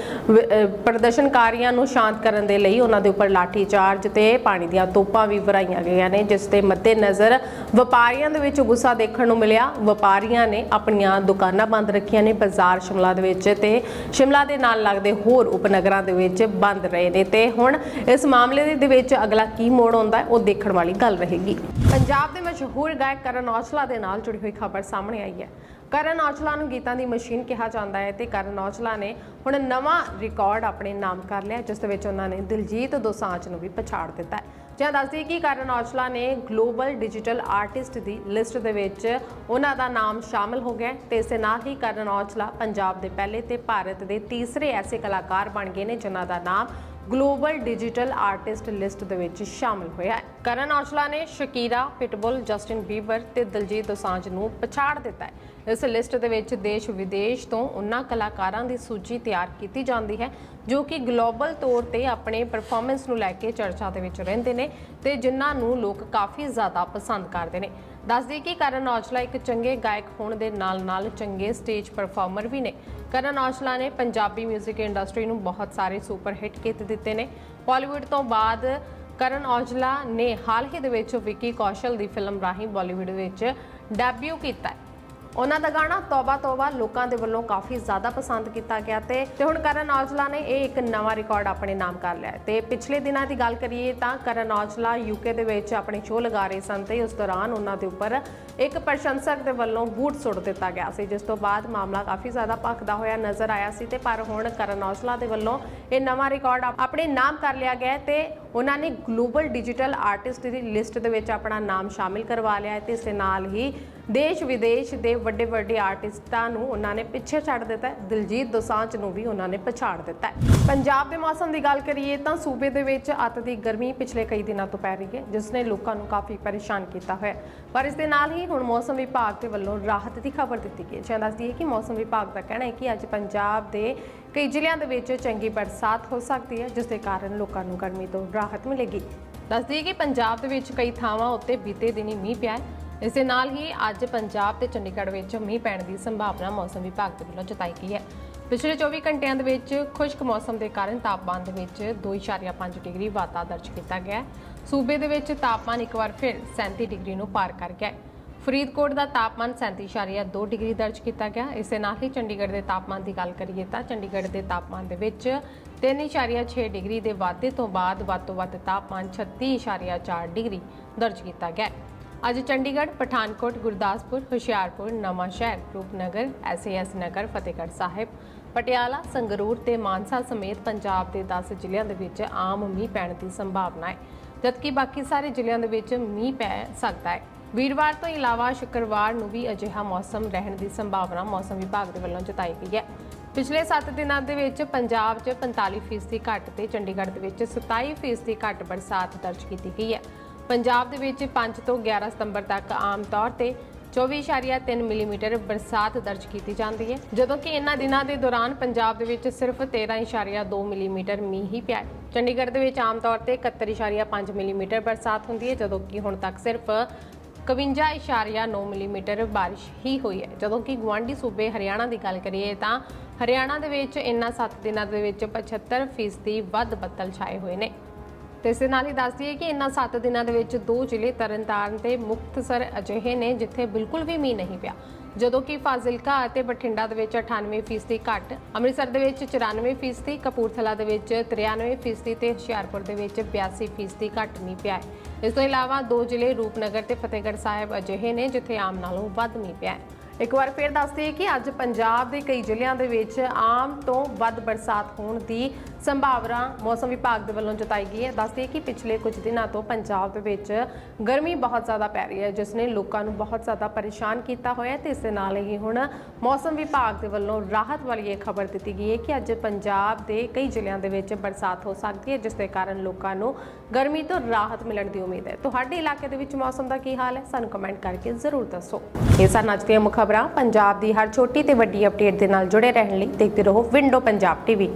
ਪ੍ਰਦਰਸ਼ਨਕਾਰੀਆਂ ਨੂੰ ਸ਼ਾਂਤ ਕਰਨ ਦੇ ਲਈ ਉਹਨਾਂ ਦੇ ਉੱਪਰ ਲਾਠੀ ਚਾਰਜ ਤੇ ਪਾਣੀ ਦੀਆਂ ਤੋਪਾਂ ਵੀ ਵਰਾਈਆਂ ਗਈਆਂ ਨੇ, ਜਿਸ ਦੇ ਮੱਦੇਨਜ਼ਰ ਵਪਾਰੀਆਂ ਦੇ ਵਿੱਚ ਗੁੱਸਾ ਦੇਖਣ ਨੂੰ ਮਿਲਿਆ। ਵਪਾਰੀਆਂ ਨੇ ਆਪਣੀਆਂ ਦੁਕਾਨਾਂ ਬੰਦ ਰੱਖੀਆਂ ਨੇ ਬਾਜ਼ਾਰ ਸ਼ਿਮਲਾ ਦੇ ਵਿੱਚ ਤੇ ਸ਼ਿਮਲਾ ਦੇ ਨਾਲ ਲੱਗਦੇ ਹੋਰ ਉਪਨਗਰਾਂ ਦੇ ਵਿੱਚ ਬੰਦ ਰਹੇ ਨੇ। ਤੇ ਹੁਣ ਇਸ ਮਾਮਲੇ ਦੇ- ਵਿੱਚ ਅਗਲਾ ਕੀ ਮੋੜ ਆਉਂਦਾ ਹੈ, ਉਹ ਦੇਖਣ ਵਾਲੀ ਗੱਲ ਰਹੇਗੀ। ਪੰਜਾਬ ਦੇ ਮਸ਼ਹੂਰ ਗਾਇਕ ਕਰਨ ਔਜਲਾ ਦੇ ਨਾਲ ਜੁੜੀ ਹੋਈ ਖਬਰ ਸਾਹਮਣੇ ਆਈ ਹੈ। ਕਰਨ ਔਜਲਾ ਨੂੰ ਗੀਤਾਂ ਦੀ ਮਸ਼ੀਨ ਕਿਹਾ ਜਾਂਦਾ ਹੈ ਤੇ ਕਰਨ ਔਜਲਾ ਨੇ ਹੁਣ ਨਵਾਂ ਰਿਕਾਰਡ ਆਪਣੇ ਨਾਮ ਕਰ ਲਿਆ, ਜਿਸ ਦੇ ਵਿੱਚ ਉਹਨਾਂ ਨੇ ਦਿਲਜੀਤ ਦੋਸਾਂਝ ਨੂੰ ਵੀ ਪਛਾੜ ਦਿੱਤਾ ਹੈ। ਜਾਂ ਦੱਸਦੀ ਕਿ ਕਰਨ ਔਜਲਾ ਨੇ ਗਲੋਬਲ ਡਿਜੀਟਲ ਆਰਟਿਸਟ ਦੀ ਲਿਸਟ ਦੇ ਵਿੱਚ ਉਹਨਾਂ ਦਾ ਨਾਮ ਸ਼ਾਮਲ ਹੋ ਗਿਆ ਹੈ ਤੇ ਇਸੇ ਨਾਲ ਹੀ ਕਰਨ ਔਜਲਾ ਪੰਜਾਬ ਦੇ ਪਹਿਲੇ ਤੇ ਭਾਰਤ ਦੇ ਤੀਸਰੇ ਐਸੇ ਕਲਾਕਾਰ ਬਣ ਗਏ ਨੇ ਜਿਨ੍ਹਾਂ ਦਾ ਨਾਮ ਗਲੋਬਲ ਡਿਜੀਟਲ ਆਰਟਿਸਟ ਲਿਸਟ ਦੇ ਵਿੱਚ ਸ਼ਾਮਲ ਹੋਇਆ ਹੈ। ਕਰਨ ਔਜਲਾ ਨੇ ਸ਼ਕੀਰਾ, ਪਿਟਬੁਲ, ਜਸਟਿਨ ਬੀਬਰ ਤੇ ਦਿਲਜੀਤ ਦੋਸਾਂਝ ਨੂੰ ਪਛਾੜ ਦਿੱਤਾ ਹੈ। ਇਸ ਲਿਸਟ ਦੇ ਵਿੱਚ ਦੇਸ਼ ਵਿਦੇਸ਼ ਤੋਂ ਉਹਨਾਂ ਕਲਾਕਾਰਾਂ ਦੀ ਸੂਚੀ ਤਿਆਰ ਕੀਤੀ ਜਾਂਦੀ ਹੈ, ਜੋ ਕਿ ਗਲੋਬਲ ਤੌਰ ਤੇ ਆਪਣੇ ਪਰਫਾਰਮੈਂਸ ਨੂੰ ਲੈ ਕੇ ਚਰਚਾ ਦੇ ਵਿੱਚ ਰਹਿੰਦੇ ਨੇ ਤੇ ਜਿਨ੍ਹਾਂ ਨੂੰ ਲੋਕ ਕਾਫੀ ਜ਼ਿਆਦਾ ਪਸੰਦ ਕਰਦੇ ਨੇ। ਦੱਸਦੀ ਕਿ ਕਰਨ ਔਜਲਾ ਇੱਕ ਚੰਗੇ ਗਾਇਕ ਹੋਣ ਦੇ ਨਾਲ-ਨਾਲ ਚੰਗੇ ਸਟੇਜ ਪਰਫਾਰਮਰ ਵੀ ਨੇ। ਕਰਨ ਔਜਲਾ ਨੇ ਪੰਜਾਬੀ 뮤직 ਇੰਡਸਟਰੀ ਨੂੰ ਬਹੁਤ ਸਾਰੇ ਸੁਪਰ ਹਿੱਟ ਗੀਤ ਦਿੱਤੇ ਨੇ। ਬਾਲੀਵੁੱਡ ਤੋਂ ਬਾਅਦ ਕਰਨ ਔਜਲਾ ਨੇ ਹਾਲ ਹੀ ਦੇ ਵਿੱਚ ਵਿੱਕੀ ਕੌਸ਼ਲ ਦੀ ਫਿਲਮ ਰਾਹੀਂ ਬਾਲੀਵੁੱਡ ਵਿੱਚ ਡੈਬਿਊ ਕੀਤਾ ਉਹਨਾਂ ਦਾ ਗਾਣਾ ਤੌਬਾ ਤੌਬਾ ਲੋਕਾਂ ਦੇ ਵੱਲੋਂ ਕਾਫੀ ਜ਼ਿਆਦਾ ਪਸੰਦ ਕੀਤਾ ਗਿਆ ਤੇ ਤੇ ਹੁਣ ਕਰਨ ਔਜਲਾ ਨੇ ਇਹ ਇੱਕ ਨਵਾਂ ਰਿਕਾਰਡ ਆਪਣੇ ਨਾਮ ਕਰ ਲਿਆ ਹੈ। ਤੇ ਪਿਛਲੇ ਦਿਨਾਂ ਦੀ ਗੱਲ ਕਰੀਏ ਤਾਂ ਕਰਨ ਔਜਲਾ ਯੂਕੇ ਦੇ ਵਿੱਚ ਆਪਣੇ ਸ਼ੋਅ ਲਗਾ ਰਹੇ ਸਨ ਤੇ ਉਸ ਦੌਰਾਨ ਉਹਨਾਂ ਦੇ ਉੱਪਰ ਇੱਕ ਪ੍ਰਸ਼ੰਸਕ ਦੇ ਵੱਲੋਂ ਬੂਟ ਸੁੱਟ ਦਿੱਤਾ ਗਿਆ ਸੀ, ਜਿਸ ਤੋਂ ਬਾਅਦ ਮਾਮਲਾ ਕਾਫੀ ਜ਼ਿਆਦਾ ਭਖਦਾ ਹੋਇਆ ਨਜ਼ਰ ਆਇਆ ਸੀ ਤੇ ਪਰ ਹੁਣ ਕਰਨ ਔਜਲਾ ਦੇ ਵੱਲੋਂ ਇਹ ਨਵਾਂ ਰਿਕਾਰਡ ਆਪਣੇ ਨਾਮ ਕਰ ਲਿਆ ਗਿਆ ਹੈ ਤੇ ਉਹਨਾਂ ਨੇ ਗਲੋਬਲ ਡਿਜੀਟਲ ਆਰਟਿਸਟ ਦੀ ਲਿਸਟ ਦੇ ਵਿੱਚ ਆਪਣਾ ਨਾਮ ਸ਼ਾਮਿਲ ਕਰਵਾ ਲਿਆ ਹੈ ਤੇ ਇਸ ਦੇ ਨਾਲ ਹੀ ਦੇਸ਼ ਵਿਦੇਸ਼ ਦੇ ਵੱਡੇ ਵੱਡੇ ਆਰਟਿਸਟਾਂ ਨੂੰ ਉਹਨਾਂ ਨੇ ਪਿੱਛੇ ਛੱਡ ਦਿੱਤਾ ਹੈ। ਦਿਲਜੀਤ ਦੋਸਾਂਝ ਨੂੰ ਵੀ ਉਹਨਾਂ ਨੇ ਪਛਾੜ ਦਿੱਤਾ ਹੈ। ਪੰਜਾਬ ਦੇ ਮੌਸਮ ਦੀ ਗੱਲ ਕਰੀਏ ਤਾਂ ਸੂਬੇ ਦੇ ਵਿੱਚ ਅੱਤ ਦੀ ਗਰਮੀ ਪਿਛਲੇ ਕਈ ਦਿਨਾਂ ਤੋਂ ਪੈ ਰਹੀ ਹੈ, ਜਿਸ ਨੇ ਲੋਕਾਂ ਨੂੰ ਕਾਫੀ ਪਰੇਸ਼ਾਨ ਕੀਤਾ ਹੋਇਆ ਪਰ ਇਸ ਦੇ ਨਾਲ ਹੀ ਹੁਣ ਮੌਸਮ ਵਿਭਾਗ ਦੇ ਵੱਲੋਂ ਰਾਹਤ ਦੀ ਖਬਰ ਦਿੱਤੀ ਗਈ ਹੈ। ਜਾਂ ਦੱਸਦੀ ਹੈ ਕਿ ਮੌਸਮ ਵਿਭਾਗ ਦਾ ਕਹਿਣਾ ਹੈ ਕਿ ਅੱਜ ਪੰਜਾਬ ਦੇ ਕਈ ਜ਼ਿਲ੍ਹਿਆਂ ਦੇ ਵਿੱਚ ਚੰਗੀ ਬਰਸਾਤ ਹੋ ਸਕਦੀ ਹੈ ਜਿਸ ਦੇ ਕਾਰਨ ਲੋਕਾਂ ਨੂੰ ਗਰਮੀ ਤੋਂ ਰਾਹਤ ਮਿਲੇਗੀ। ਦੱਸਦੀ ਕਿ ਪੰਜਾਬ ਦੇ ਵਿੱਚ ਕਈ ਥਾਵਾਂ ਉੱਤੇ ਬੀਤੇ ਦਿਨੀ ਮੀਂਹ ਪਿਆ ਇਸ ਦੇ ਨਾਲ ਹੀ ਅੱਜ ਪੰਜਾਬ ਤੇ ਚੰਡੀਗੜ੍ਹ ਵਿੱਚ ਮੀਂਹ ਪੈਣ ਦੀ ਸੰਭਾਵਨਾ ਮੌਸਮ ਵਿਭਾਗ ਦੇ ਵੱਲੋਂ ਜਤਾਈ ਗਈ ਹੈ। ਪਿਛਲੇ 24 ਘੰਟਿਆਂ ਦੇ ਵਿੱਚ ਖੁਸ਼ਕ ਮੌਸਮ ਦੇ ਕਾਰਨ ਤਾਪਮਾਨ ਦੇ ਵਿੱਚ 2.5 ਡਿਗਰੀ ਵਾਧਾ ਦਰਜ ਕੀਤਾ ਗਿਆ ਹੈ। ਸੂਬੇ ਦੇ ਵਿੱਚ ਤਾਪਮਾਨ ਇੱਕ ਵਾਰ ਫਿਰ 37 ਡਿਗਰੀ ਨੂੰ ਪਾਰ ਕਰ ਗਿਆ ਹੈ। ਫਰੀਦਕੋਟ ਦਾ ਤਾਪਮਾਨ 37.2 ਡਿਗਰੀ ਦਰਜ ਕੀਤਾ ਗਿਆ। ਇਸੇ ਨਾਲ ਹੀ ਚੰਡੀਗੜ੍ਹ ਦੇ ਤਾਪਮਾਨ ਦੀ ਗੱਲ ਕਰੀਏ ਤਾਂ ਚੰਡੀਗੜ੍ਹ ਦੇ ਤਾਪਮਾਨ ਦੇ ਵਿੱਚ 3.6 ਡਿਗਰੀ ਦੇ ਵਾਧੇ ਤੋਂ ਬਾਅਦ ਵੱਧ ਤੋਂ ਵੱਧ ਤਾਪਮਾਨ 36.4 ਡਿਗਰੀ ਦਰਜ ਕੀਤਾ ਗਿਆ ਅੱਜ ਚੰਡੀਗੜ੍ਹ, ਪਠਾਨਕੋਟ, ਗੁਰਦਾਸਪੁਰ, ਹੁਸ਼ਿਆਰਪੁਰ, ਨਵਾਂ ਸ਼ਹਿਰ, ਰੂਪਨਗਰ, ਐਸਏਐਸ ਨਗਰ, ਫਤਿਹਗੜ੍ਹ ਸਾਹਿਬ, ਪਟਿਆਲਾ, ਸੰਗਰੂਰ ਤੇ ਮਾਨਸਾ ਸਮੇਤ ਪੰਜਾਬ ਦੇ 10 ਜ਼ਿਲ੍ਹਿਆਂ ਦੇ ਵਿੱਚ ਆਮ ਮੀਂਹ ਪੈਣ ਦੀ ਸੰਭਾਵਨਾ ਹੈ। ਜਦਕਿ ਬਾਕੀ ਸਾਰੇ ਜ਼ਿਲ੍ਹਿਆਂ ਦੇ ਵਿੱਚ ਮੀਂਹ ਪੈ ਸਕਦਾ ਹੈ। ਵੀਰਵਾਰ ਤੋਂ ਇਲਾਵਾ ਸ਼ੁੱਕਰਵਾਰ ਨੂੰ ਵੀ ਅਜਿਹਾ ਮੌਸਮ ਰਹਿਣ ਦੀ ਸੰਭਾਵਨਾ ਮੌਸਮ ਵਿਭਾਗ ਦੇ ਵੱਲੋਂ ਜਤਾਈ ਗਈ ਹੈ। ਪਿਛਲੇ 7 ਦਿਨਾਂ ਦੇ ਵਿੱਚ ਪੰਜਾਬ 'ਚ 45% ਘੱਟ ਤੇ ਚੰਡੀਗੜ੍ਹ ਦੇ ਵਿੱਚ 27% ਘੱਟ ਬਰਸਾਤ ਦਰਜ ਕੀਤੀ ਗਈ ਹੈ। ਪੰਜਾਬ ਦੇ ਵਿੱਚ 5 ਤੋਂ 11 ਸਤੰਬਰ ਤੱਕ ਆਮ ਤੌਰ ਤੇ 24.3 ਮਿਲੀਮੀਟਰ ਬਰਸਾਤ ਦਰਜ ਕੀਤੀ ਜਾਂਦੀ ਹੈ, ਜਦੋਂ ਕਿ ਇਹਨਾਂ ਦਿਨਾਂ ਦੇ ਦੌਰਾਨ ਪੰਜਾਬ ਦੇ ਵਿੱਚ ਸਿਰਫ 13.2 ਮਿਲੀਮੀਟਰ ਮੀਂਹ ਹੀ ਪਿਆ ਚੰਡੀਗੜ੍ਹ ਦੇ ਵਿੱਚ ਆਮ ਤੌਰ ਤੇ 71.5 ਮਿਲੀਮੀਟਰ ਬਰਸਾਤ ਹੁੰਦੀ ਹੈ, ਜਦੋਂ ਕਿ ਹੁਣ ਤੱਕ ਸਿਰਫ 51.9 ਮਿਲੀਮੀਟਰ ਬਾਰਿਸ਼ ਹੀ ਹੋਈ ਹੈ। ਜਦੋਂ ਕਿ ਗਵਾਂਢੀ ਸੂਬੇ ਹਰਿਆਣਾ ਦੀ ਗੱਲ ਕਰੀਏ ਤਾਂ ਹਰਿਆਣਾ ਦੇ ਵਿੱਚ ਇਨ੍ਹਾਂ 7 ਦਿਨਾਂ ਦੇ ਵਿੱਚ 75% ਵੱਧ ਬੱਦਲ ਛਾਏ ਹੋਏ ਨੇ। ਤੇ ਇਸ ਦੇ ਨਾਲ ਹੀ ਦੱਸ ਦਈਏ ਕਿ ਇਨ੍ਹਾਂ 7 ਦਿਨਾਂ ਦੇ ਵਿੱਚ ਦੋ ਜ਼ਿਲ੍ਹੇ ਤਰਨਤਾਰਨ ਤੇ ਮੁਕਤਸਰ ਅਜਿਹੇ ਨੇ ਜਿੱਥੇ ਬਿਲਕੁਲ ਵੀ ਮੀਂਹ ਨਹੀਂ ਪਿਆ। ਜਦੋਂ ਕਿ ਫਾਜ਼ਿਲਕਾ ਅਤੇ ਬਠਿੰਡਾ ਦੇ ਵਿੱਚ 98% ਘੱਟ, ਅੰਮ੍ਰਿਤਸਰ ਦੇ ਵਿੱਚ 94% ਕਪੂਰਥਲਾ ਦੇ ਵਿੱਚ 93% ਤੇ ਹੁਸ਼ਿਆਰਪੁਰ ਦੇ ਵਿੱਚ 82% ਘੱਟ ਨਹੀਂ ਪਿਆ ਹੈ। ਇਸ ਤੋਂ ਇਲਾਵਾ ਦੋ ਜ਼ਿਲ੍ਹੇ ਰੂਪਨਗਰ ਤੇ ਫਤਿਹਗੜ੍ਹ ਸਾਹਿਬ ਅਜਿਹੇ ਨੇ ਜਿੱਥੇ ਆਮ ਨਾਲੋਂ ਵੱਧ ਮੀਂਹ ਪਿਆ ਇੱਕ ਵਾਰ ਫਿਰ ਦੱਸ ਦਈਏ ਕਿ ਅੱਜ ਪੰਜਾਬ ਦੇ ਕਈ ਜ਼ਿਲ੍ਹਿਆਂ ਦੇ ਵਿੱਚ ਆਮ ਤੋਂ ਵੱਧ ਬਰਸਾਤ ਹੋਣ ਦੀ ਸੰਭਾਵਨਾ ਮੌਸਮ ਵਿਭਾਗ ਦੇ ਵੱਲੋਂ ਜਤਾਈ ਗਈ ਹੈ। ਦੱਸ ਕਿ ਪਿਛਲੇ ਕੁਝ ਦਿਨਾਂ ਤੋਂ ਪੰਜਾਬ ਦੇ ਵਿੱਚ ਗਰਮੀ ਬਹੁਤ ਜ਼ਿਆਦਾ ਪੈ ਰਹੀ ਹੈ, ਜਿਸ ਨੇ ਲੋਕਾਂ ਨੂੰ ਬਹੁਤ ਜ਼ਿਆਦਾ ਪਰੇਸ਼ਾਨ ਕੀਤਾ ਹੋਇਆ ਹੈ ਤੇ ਇਸ ਦੇ ਨਾਲ ਹੀ ਹੁਣ ਮੌਸਮ ਵਿਭਾਗ ਦੇ ਵੱਲੋਂ ਰਾਹਤ ਵਾਲੀ ਇਹ ਖਬਰ ਦਿੱਤੀ ਗਈ ਹੈ ਕਿ ਅੱਜ ਪੰਜਾਬ ਦੇ ਕਈ ਜ਼ਿਲ੍ਹਿਆਂ ਦੇ ਵਿੱਚ ਬਰਸਾਤ ਹੋ ਸਕਦੀ ਹੈ, ਜਿਸ ਦੇ ਕਾਰਨ ਲੋਕਾਂ ਨੂੰ ਗਰਮੀ ਤੋਂ ਰਾਹਤ ਮਿਲਣ ਦੀ ਉਮੀਦ ਹੈ। ਤੁਹਾਡੇ ਇਲਾਕੇ ਦੇ ਵਿੱਚ ਮੌਸਮ ਦਾ ਕੀ ਹਾਲ ਹੈ? ਸਾਨੂੰ ਕਮੈਂਟ ਕਰਕੇ ਜ਼ਰੂਰ ਦੱਸੋ। ਇਹ ਸਨ ਅੱਜ ਦੀਆਂ ਮੁੱਖ ਖਬਰਾਂ ਪੰਜਾਬ ਦੀ ਹਰ ਛੋਟੀ ਤੇ ਵੱਡੀ ਅਪਡੇਟ ਦੇ ਨਾਲ ਜੁੜੇ ਰਹਿਣ ਲਈ ਦੇਖਦੇ ਰਹੋ ਵਿੰਡੋ ਪੰਜਾਬ ਟੀਵੀ